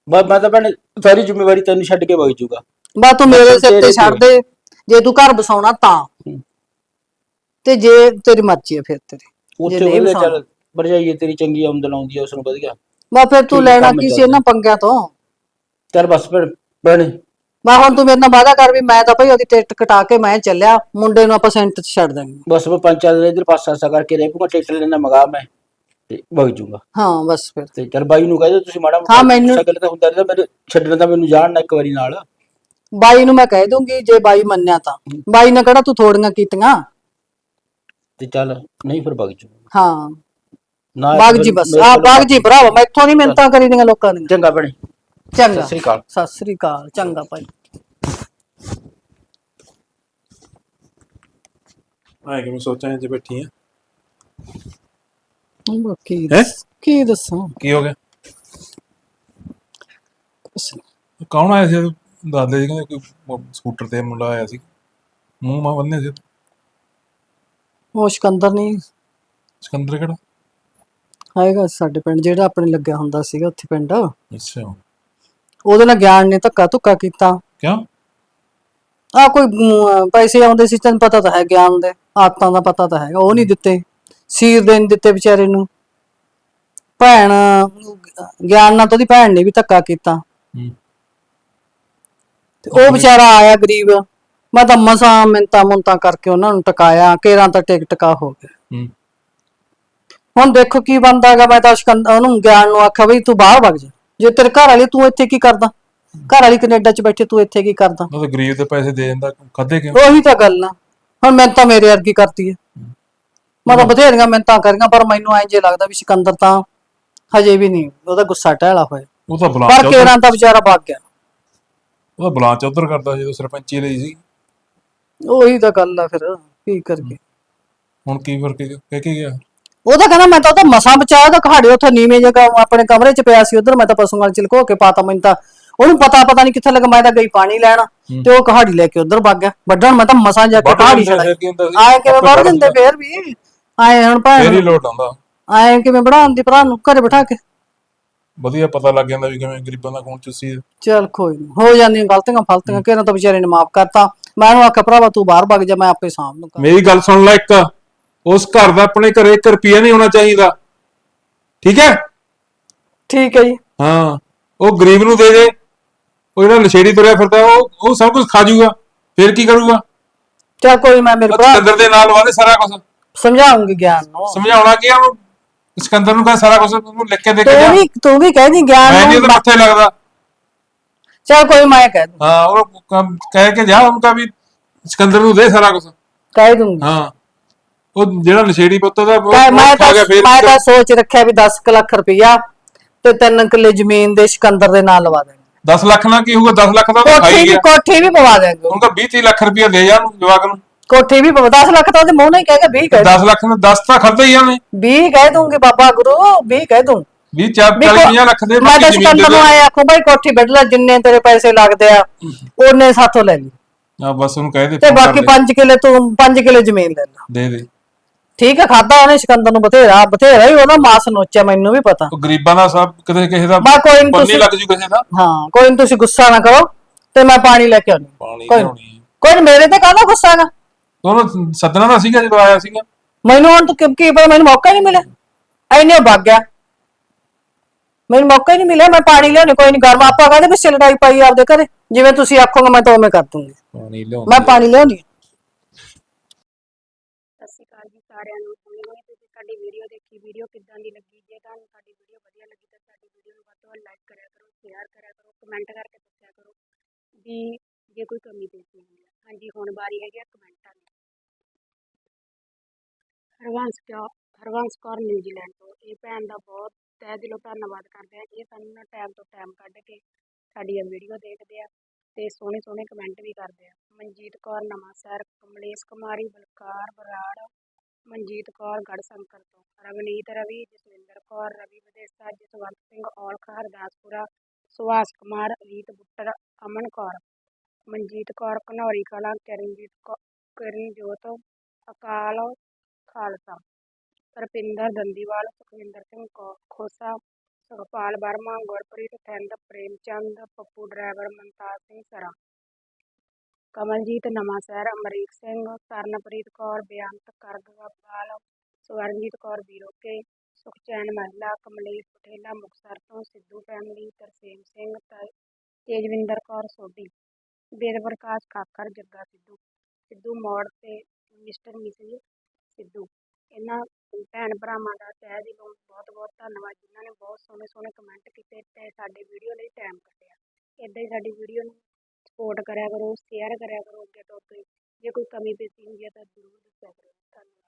ਬਸ ਮੈਂ ਤਾਂ ਭੈਣੇ ਸਾਰੀ ਜ਼ਿੰਮੇਵਾਰੀ ਤੈਨੂੰ ਛੱਡ ਕੇ ਵਗ ਜੂਗਾ ਬਾ ਤੂੰ ਮੇਰੇ ਸਿਰ ਤੇ ਛੱਡ ਦੇ। ਜੇ ਤੂੰ ਘਰ ਬਸਾਉਣਾ ਤਾਂ। ਹੂੰ। ਤੇ ਜੇ ਤੇਰੀ ਮਰਜ਼ੀ ਹੈ ਫਿਰ ਤੇਰੀ। ਉੱਥੇ ਵਸਾਉਣਾ। ਚੱਲ ਭਰਜਾਈਏ ਤੇਰੀ ਚੰਗੀ ਆਮਦਨ ਆਉਂਦੀ ਆ ਉਸ ਨੂੰ ਵਧੀਆ। ਬਾ ਫਿਰ ਤੂੰ ਲੈਣਾ ਕੀ ਸੀ। ਇਹਨਾਂ ਪੰਗਿਆਂ ਤੋਂ? ਚੱਲ ਬਸ ਫਿਰ ਭੈਣੇ। ਮੈਂ ਹੁਣ ਤੂੰ ਮੇਰੇ ਨਾਲ ਵਾਅਦਾ ਕਰ ਵੀ ਮੈਂ ਤਾਂ ਭਾਈ ਉਹਦੀ ਟਿਕਟ ਕਟਾ ਕੇ ਮੈਂ ਚੱਲਿਆ ਮੁੰਡੇ ਨੂੰ ਆਪਾਂ ਸੈਂਟਰ 'ਚ ਛੱਡ ਦਾਂਗੇ ਬਸ ਮੈਂ ਚਾਰ ਦਿਨ ਇਧਰ ਪਾਸਾ ਸਾ ਕਰਕੇ ਰਹਿ ਪੂਗਾ ਟਿਕਟ ਲੈਣਾ ਮਗਾ ਮੈਂ ਤੇ ਵਗ ਜੂਗਾ ਹਾਂ ਬਸ ਫਿਰ। ਤੇ ਚੱਲ ਬਾਈ ਨੂੰ ਕਹਿ ਦਿਓ ਤੁਸੀਂ ਮਾੜਾ ਹਾਂ, ਮੈਨੂੰ- ਸ਼ਕਲ ਤਾਂ ਹੁੰਦਾ ਰਹਿੰਦਾ ਮੇਰੇ ਛੱਡਣ ਤਾਂ ਮੈਨੂੰ ਜਾਣ ਨਾ ਇੱਕ ਵਾਰੀ ਨਾਲ। ਬਾਈ ਨੂੰ ਮੈਂ ਕਹਿ ਦੂੰਗੀ ਜੇ ਬਾਈ ਮੰਨਿਆ ਤਾਂ। ਬਾਈ ਨੇ ਕਿਹੜਾ ਤੂੰ ਥੋੜੀਆਂ ਕੀਤੀਆਂ? ਤੇ ਚੱਲ ਨਹੀਂ ਫਿਰ ਵਗ ਜੂ ਹਾਂ। ਨਾ ਜੀ ਬਸ। ਆ ਬਾਗ ਜੀ ਭਰਾਵਾ ਮੈਥੋਂ ਨਹੀਂ ਮਿੰਤਾਂ ਕਰੀ ਦੀਆਂ ਲੋਕਾਂ ਦੀਆਂ। ਚੰਗਾ ਭੈਣੇ। ਚੰਗਾ। ਸਤਿ ਸ੍ਰੀ ਅਕਾਲ। ਸਤਿ ਸ੍ਰੀ ਅਕਾਲ। ਚੰਗਾ ਭਾਈ। ਕਿਵੇਂ ਸੋਚਾਂ ਚ ਬੈਠੀ ਆ? ਕੀ ਹੈਂ? ਕੀ ਦੱਸਾਂ? ਕੀ ਹੋ ਗਿਆ। ਕੌਣ ਆਇਆ ਸੀ ਦਾਦੇ ਜੀ ਕਹਿੰਦੇ ਕੋਈ ਸਕੂਟਰ ਤੇ ਮੁੰਡਾ ਆਇਆ ਸੀ। ਮੂੰਹ ਮਾ ਬੰਨੇ ਸੀ। ਉਹ ਸਿਕੰਦਰ ਨਹੀਂ। ਸਿਕੰਦਰ ਕਿਹੜਾ? ਹੈਗਾ ਸਾਡੇ ਪਿੰਡ ਜਿਹੜਾ ਆਪਣੇ ਲੱਗਿਆ ਹੁੰਦਾ ਸੀਗਾ ਉੱਥੇ ਪਿੰਡ। ਅੱਛਾ। ਉਹਦੇ ਨਾਲ ਗਿਆਨ ਨੇ ਧੱਕਾ ਧੁੱਕਾ ਕੀਤਾ। ਕਿਉਂ? ਆ ਕੋਈ ਅਮ, ਪੈਸੇ ਆਉਂਦੇ ਸੀ ਤੈਨੂੰ ਪਤਾ ਤਾਂ ਹੈ ਗਿਆਨ ਦੇ। ਆਦਤਾਂ ਦਾ ਪਤਾ ਤਾਂ ਹੈਗਾ ਉਹ ਨਹੀਂ ਦਿੱਤੇ। ਸੀਰ ਦੇ ਨਹੀਂ ਦਿੱਤੇ ਵਿਚਾਰੇ ਨੂੰ। ਭੈਣ ਗਿਆਨ ਨਾਲ ਤਾਂ ਉਹਦੀ ਭੈਣ ਨੇ ਵੀ ਧੱਕਾ ਕੀਤਾ। ਹੂੰ। ਤੇ ਉਹ ਵਿਚਾਰਾ ਆਇਆ ਗਰੀਬ। ਮੈਂ ਤਾਂ ਮਸਾਂ ਮਿੰਤਾ ਮੁੰਤਾ ਕਰਕੇ ਉਹਨਾਂ ਨੂੰ ਟਕਾਇਆ ਕੇਰਾਂ ਤਾਂ ਟਿਕ ਟਕਾ ਹੋ ਗਿਆ। ਹੂੰ। ਹੁਣ ਦੇਖੋ ਕੀ ਬਣਦਾ ਹੈਗਾ ਮੈਂ ਤਾਂ ਸ਼ਿਕੰਦ ਉਹਨੂੰ ਗਿਆਨ ਨੂੰ ਆਖਿਆ ਬਈ ਤੂੰ ਬਾਹਰ ਵਗ ਜਾ। ਜੇ ਤੇਰੇ ਘਰ ਵਾਲੀ ਤੂੰ ਇੱਥੇ ਕੀ ਕਰਦਾ? ਘਰ ਵਾਲੀ ਕੈਨੇਡਾ 'ਚ ਬੈਠੇ ਤੂੰ ਇੱਥੇ ਕੀ ਕਰਦਾ? ਉਹ ਤਾਂ ਗਰੀਬ ਦੇ ਪੈਸੇ ਦੇ ਜਾਂਦਾ ਖਾਦੇ ਕਿਉਂ? ਉਹੀ ਤਾਂ ਗੱਲ ਆ। ਹੁਣ ਮੈਂ ਤਾਂ ਮੇਰੇ ਵਰਗੀ ਕਰਦੀ ਹੈ। ਮੈਂ ਤਾਂ ਬਥੇਰੀਆਂ ਮਿੰਤਾਂ ਕਰੀਆਂ ਪਰ ਮੈਨੂੰ ਐਂ ਜੇ ਲੱਗਦਾ ਵੀ ਸਿਕੰਦਰ ਤਾਂ ਹਜੇ ਵੀ ਨਹੀਂ ਉਹਦਾ ਗੁੱਸਾ ਟਹਿਲਾ ਹੋਇਆ। ਉਹ ਤਾਂ ਬਲਾਂ ਪਰ ਕੇਰਾਂ ਤਾਂ ਵਿਚਾਰਾ ਭੱਗ ਗਿਆ। ਉਹ ਤਾਂ ਬਲਾਂ ਚੌਧਰ ਕਰਦਾ ਸੀ ਜਦੋਂ ਸਰਪੰਚੀ ਲਈ ਸੀ। ਉਹੀ ਤਾਂ ਗੱਲ ਆ ਫਿਰ ਕੀ ਕਰਗੇ ਹੁਣ ਕੀ ਫਿਰ ਕੇ ਕਹਿ ਕੇ ਗਿਆ? ਉਹ ਤਾਂ ਕਹਿੰਦਾ ਮੈਂ ਤਾਂ ਉਹਦਾ ਮਸਾਂ ਬਚਾਇਆ ਤਾਂ ਕਹਾੜੇ ਉੱਥੇ ਨੀਵੇਂ ਜਗ੍ਹਾ ਆਪਣੇ ਕਮਰੇ 'ਚ ਪਿਆ ਸੀ ਉਧਰ ਮੈਂ ਤਾਂ ਪਸ਼ੂਆਂ 'ਚ ਲੁਕੋ ਕੇ ਪਾਤਾ ਮੈਨੂੰ ਤਾਂ ਉਹਨੂੰ ਪਤਾ ਪਤਾ ਨਹੀਂ ਕਿੱਥੇ ਲੱਗਾ ਮੈਂ ਤਾਂ ਗਈ ਪਾਣੀ ਲੈਣ ਤੇ ਉਹ ਕਹਾੜੀ ਲੈ ਕੇ ਉਧਰ ਭੱਗ ਗਿਆ। ਵੱਢਣ ਮੈਂ ਤਾਂ ਮਸਾਂ ਜਾ ਕੇ ਵੱਢ ਕਹਾੜੀ ਦਿੰਦੇ ਛੜਾਈ ਫਿਰ ਕੀ ਹੁੰਦਾ ਸੀ? ਆਏ ਕਿਵੇਂ ਵੱਢ ਦਿੰਦੇ। ਫੇਰ ਵੀ? ਆਏ ਹੁਣ ਫੇਰ ਹੀ ਭਾਵੇਂ ਲੋਟ ਆਉਂਦਾ। ਆਏ ਕਿਵੇਂ ਬਣਾਉਣ ਦੀ ਭਰਾ ਨੂੰ ਘਰੇ ਬਿਠਾ ਕੇ। ਵਧੀਆ ਪਤਾ ਲੱਗ ਜਾਂਦਾ ਵੀ ਕਿਵੇਂ ਗਰੀਬਾਂ ਦਾ ਖੂਨ ਚੁੱਸੀ ਦਾ। ਚੱਲ ਕੋਈ ਨਹੀਂ ਹੋ ਜਾਂਦੀਆਂ ਗਲਤੀਆਂ ਫਲਤੀਆਂ ਕਿਹਨਾਂ ਤਾਂ ਵਿਚਾਰੇ ਨੇ ਮਾਫ ਕਰਤਾ। ਮੈਂ ਉਹਨੂੰ ਆਖਿਆ ਭਰਾਵਾ ਤੂੰ ਬਾਹਰ ਵਗ ਜਾ ਮੈਂ ਆਪੇ ਸਾਂਭ ਲੂੰਗਾ। ਮੇਰੀ ਗੱਲ ਸੁਣ ਲੈ ਇੱਕ। ਉਸ ਘਰ ਦਾ ਆਪਣੇ ਘਰੇ 1 ਰੁਪਿਆ ਨਹੀਂ ਹੋਣਾ ਚਾਹੀਦਾ। ਠੀਕ ਹੈ? ਠੀਕ ਹੈ ਜੀ। ਹਾਂ ਉਹ ਗਰੀਬ ਨੂੰ ਦੇ ਦੇ। ਉਹ ਜਿਹੜਾ ਨਸ਼ੇੜੀ ਤੁਰਿਆ ਫਿਰਦਾ ਉਹ ਉਹ ਸਭ ਕੁਝ ਖਾ ਜਾਊਗਾ ਫਿਰ ਕੀ ਕਰੂਗਾ? ਚੱਲ ਕੋਈ ਮੈਂ ਮੇਰੇ ਭਰਾ ਦੇ ਨਾਲ ਵਾਲੇ ਸਾਰਾ ਕੁਝ ਸਮਝਾਉਂਗੀ ਗਿਆਨ ਨੂੰ। ਸਮਝਾਉਣਾ ਕੀ ਆ ਉਹਨੂੰ? ਸਿਕੰਦਰ ਨੂੰ ਕਹ ਸਾਰਾ ਕੁਝ ਉਹਨੂੰ ਲਿਖ ਕੇ ਦੇ ਕੇ ਤੂੰ ਜਾ। ਵੀ ਤੂੰ ਵੀ ਕਹਿ ਦੀ ਗਿਆਨ ਮੈਂ ਨਹੀਂ ਨੂੰ ਉਹਦੇ ਮੱਥੇ ਲੱਗਦਾ। ਚੱਲ ਕੋਈ ਮੈਂ ਕਹਿ ਦੂੰ। ਹਾਂ ਕੰਮ ਕਹਿ ਕੇ ਜਾ ਉਹਨੂੰ ਕਹ ਵੀ ਸਿਕੰਦਰ ਨੂੰ ਦੇ ਸਾਰਾ ਕੁਝ ਕਹਿ ਦੂੰਗੀ। ਹਾਂ ਉਹ ਜਿਹੜਾ ਨਸ਼ੇੜੀ ਪੁੱਤ ਦਾ ਉਹ ਤਾਂ ਮੈਂ ਉਹ ਤਾਂ ਗਿਆ ਫਿਰ ਮੈਂ ਤਾਂ ਸੋਚ ਰੱਖਿਆ ਵੀ 10 ਕੁ ਲੱਖ ਰੁਪਈਆ ਤੇ 3 ਕਿੱਲੇ ਜ਼ਮੀਨ ਦੇ ਸਿਕੰਦਰ ਦੇ ਨਾਂ ਲਵਾ ਦੇਣਗੇ 10 ਲੱਖ ਨਾਲ ਕੀ ਹੋਊਗਾ? 10 ਲੱਖ ਦਾ ਤਾਂ ਕੋਠੀ ਹੀ ਵੀ ਗਿਆ ਕੋਠੀ ਵੀ ਪਵਾ ਦੇਣਗੇ ਉਹਨੂੰ ਕਹ 20 30 ਲੱਖ ਰੁਪਇਆ ਦੇ ਜਾ ਉਹਨੂੰ ਜਵਾਕ ਨੂੰ। ਕੋਠੀ ਵੀ ਪਵਾ 10 ਲੱਖ ਤਾਂ ਉਹਦੇ ਮੂੰਹ ਨਾਲ ਹੀ ਕਹਿ ਕੇ 20 ਕਹਿ 10 ਲੱਖ ਨੂੰ 10 ਤਾਂ ਖਾਦਾ ਹੀ ਆ ਉਹਨੇ 20 ਕਹਿ ਦੂੰਗੀ ਬਾਬਾ ਗੁਰੂ 20 ਕਹਿ ਦੂੰ। 20 40 50 ਲੱਖ ਦੇ ਮੈਂ ਤਾਂ ਸਿਕੰਦਰ ਨੂੰ ਆਇਆ ਆਖੋ ਭਾਈ ਕੋਠੀ ਵੱਢ ਲੈ ਜਿੰਨੇ ਤੇਰੇ ਪੈਸੇ ਲੱਗਦੇ ਆ ਉਹਨੇ ਸਾਥੋਂ ਲੈ ਲਈ। ਆ ਬਸ ਉਹਨੂੰ ਕਹਿ ਦੇ ਤੇ ਬਾਕੀ ਦੇ। 5 ਕਿੱਲੇ ਤੂੰ 5 ਕਿੱਲੇ ਜ਼ਮੀਨ ਲੈ ਲੈ। ਦੇ ਦੇ। ਠੀਕ ਹੈ ਖਾਦਾ ਉਹਨੇ ਸਿਕੰਦਰ ਨੂੰ ਬਥੇਰਾ ਬਥੇਰਾ ਹੀ ਉਹਦਾ ਮਾਸ ਨੋਚਿਆ ਮੈਨੂੰ ਵੀ ਪਤਾ। ਉਹ ਗਰੀਬਾਂ ਦਾ ਸਭ ਕਿਤੇ ਕਿਸੇ ਦਾ ਬਾ ਕੋਈ ਨੀ ਪੁੰਨ ਤੁਸੀਂ- ਲੱਗ ਜੂ ਕਿਸੇ ਦਾ। ਹਾਂ ਕੋਈ ਨੀ ਤੁਸੀਂ ਗੁੱਸਾ ਨਾ ਕਰੋ ਤੇ ਮੈਂ ਪਾਣੀ ਲੈ ਕੇ ਆਉਂਦੀ ਕੋਈ ਨੀ। ਕੋਈ ਨੀ, ਮੇਰੇ ਤੇ ਕਾਹਦਾ ਗੁੱਸਾ ਹੈਗਾ? ਉਹਨੂੰ ਸੱਦਣਾ ਦਾ ਸੀਗਾ ਜਦੋਂ ਆਇਆ ਸੀਗਾ। ਮੈਨੂੰ ਹੁਣ ਤੂੰ ਕੀ ਪਤਾ ਮੈਨੂੰ ਮੌਕਾ ਹੀ ਨਹੀਂ ਮਿਲਿਆ। ਐਨੇ ਵਗ ਗਿਆ। ਮੈਨੂੰ ਮੌਕਾ ਹੀ ਨਹੀਂ ਮਿਲਿਆ ਮੈਂ ਪਾਣੀ ਲਿਆਉਣੀ ਕੋਈ ਨਹੀਂ ਗਰਮ ਆਪਾਂ ਕਹਿੰਦੇ ਵੀ ਲੜਾਈ ਪਾਈ ਆਪਦੇ ਘਰੇ। ਜਿਵੇਂ ਤੁਸੀਂ ਆਖੋਗੇ ਮੈਂ ਤਾਂ ਉਵੇਂ ਕਰ ਦੂੰਗੀ। ਪਾਣੀ ਲਿਆਉਣੀ ਮੈਂ ਪਾਣੀ ਲਿਆਉਣੀ ਸਤਿ ਸ਼੍ਰੀ ਅਕਾਲ ਜੀ ਸਾਰਿਆਂ ਨੂੰ। ਹੁਣੇ ਹੁਣੇ ਤੁਸੀਂ ਸਾਡੀ ਵੀਡੀਓ ਦੇਖੀ ਵੀਡੀਓ ਕਿੱਦਾਂ ਦੀ ਲੱਗੀ? ਜੇ ਤੁਹਾਨੂੰ ਸਾਡੀ ਵੀਡੀਓ ਵਧੀਆ ਲੱਗੀ ਤਾਂ ਸਾਡੀ ਵੀਡੀਓ ਨੂੰ ਵੱਧ ਤੋਂ ਵੱਧ ਲਾਈਕ ਕਰਿਆ ਕਰੋ ਸ਼ੇਅਰ ਕਰਿਆ ਕਰੋ ਕਮੈਂਟ ਕਰਕੇ ਦੱਸਿਆ ਕਰੋ ਵੀ ਜੇ ਕੋਈ ਕਮੀ ਪੇਸ਼ੀ ਹੋਈ ਹੈ। ਹਾਂਜੀ, ਹੁਣ ਵਾਰੀ ਹੈਗੀ ਆ ਕਮੈਂਟਾਂ ਦੀ ਹਰਵੰਸ ਕੌਰ ਹਰਵੰਸ ਕੌਰ ਨਿਊਜ਼ੀਲੈਂਡ ਤੋਂ। ਇਹ ਭੈਣ ਦਾ ਬਹੁਤ ਤਹਿ ਦਿਲੋਂ ਧੰਨਵਾਦ ਕਰਦੇ ਆ। ਇਹ ਸਾਨੂੰ ਨਾ ਟਾਈਮ ਤੋਂ ਟਾਈਮ ਕੱਢ ਕੇ ਸਾਡੀਆਂ ਵੀਡੀਓ ਦੇਖਦੇ ਆ ਤੇ ਸੋਹਣੇ ਸੋਹਣੇ ਕਮੈਂਟ ਵੀ ਕਰਦੇ ਆ। ਮਨਜੀਤ ਕੌਰ ਨਵਾਂ ਸਰ ਕਮਲੇਸ਼ ਕੁਮਾਰੀ, ਬਲਕਾਰ ਬਰਾੜ, ਮਨਜੀਤ ਕੌਰ ਗੜਸ਼ੰਕਰ ਤੋਂ। ਰਵਨੀਤ ਰਵੀ, ਜਸਵਿੰਦਰ ਕੌਰ, ਰਵੀ ਵਿਦੇਸਾ, ਜਸਵੰਤ ਸਿੰਘ, ਔਲਖ, ਹਰਦਾਸਪੁਰਾ, ਸੁਭਾਸ਼ ਕੁਮਾਰ, ਰੀਤ ਬੁੱਟਰ, ਅਮਨ ਕੌਰ। ਮਨਜੀਤ ਕੌਰ, ਘਨੌਰੀ ਕਲਾਂ, ਕਿਰਨਜੀਤ ਕੌ- ਕਿਰਨਜੋਤ ਅਕਾਲ ਖਾਲਸਾ, ਰਪਿੰਦਰ ਦੰਦੀਵਾਲ, ਸੁਖਵਿੰਦਰ ਸਿੰਘ ਕੌ- ਖੋਸਾ, ਸੁਖਪਾਲ ਵਰਮਾ, ਗੁਰਪ੍ਰੀਤ ਥਿੰਦ, ਪ੍ਰੇਮਚੰਦ ਪੱਪੂ, ਡਰਾਈਵਰ ਮਨਤਾਜ ਸਿੰਘ ਸਰਾ, ਕਮਲਜੀਤ ਨਵਾਂਸ਼ਹਿਰ, ਅਮਰੀਕ ਸਿੰਘ, ਤਰਨਪ੍ਰੀਤ ਕੌਰ, ਬੇਅੰਤ ਕਰਗਵਾਲ ਸਵਰਨਜੀਤ ਕੌਰ ਵੀਰੋਕੇ, ਸੁਖਚੈਨ ਮਹਿਲਾ ਕਮਲੇਸ਼ ਪਟੇਲਾ, ਮੁਕਤਸਰ ਤੋਂ ਸਿੱਧੂ ਫੈਮਿਲੀ ਤਰਸੇਮ ਸਿੰਘ, ਤ- ਤੇਜਵਿੰਦਰ ਕੌਰ ਸੋਢੀ। ਵੇਦ ਪ੍ਰਕਾਸ਼ ਕਾਕਰ ਜੱਗਾ ਸਿੱਧੂ ਸਿੱਧੂ ਮੋੜ ਤੇ ਮਿਸਟਰ ਮਿਸਿਸ ਸਿੱਧੂ। ਇਹਨਾਂ ਭੈਣ ਭਰਾਵਾਂ ਦਾ ਤਹਿ ਦਿਲੋਂ ਬਹੁਤ ਬਹੁਤ ਧੰਨਵਾਦ, ਜਿਨ੍ਹਾਂ ਨੇ ਬਹੁਤ ਸੋਹਣੇ ਸੋਹਣੇ ਕਮੈਂਟ ਕੀਤੇ ਤੇ ਸਾਡੇ ਵੀਡੀਓ ਲਈ ਟਾਈਮ ਕੱਢਿਆ। ਇਦਾਂ ਹੀ ਸਾਡੀ ਵੀਡੀਓ ਨੂੰ ਸਪੋਰਟ ਕਰਿਆ ਕਰੋ ਸ਼ੇਅਰ ਕਰਿਆ ਕਰੋ ਅੱਗੇ ਤੋਂ ਅੱਗੇ। ਜੇ ਕੋਈ ਕਮੀ ਪੇਸ਼ੀ ਹੁੰਦੀ ਹੈ ਤਾਂ ਜ਼ਰੂਰ ਦੱਸਿਆ ਕਰੋ। ਧੰਨਵਾਦ।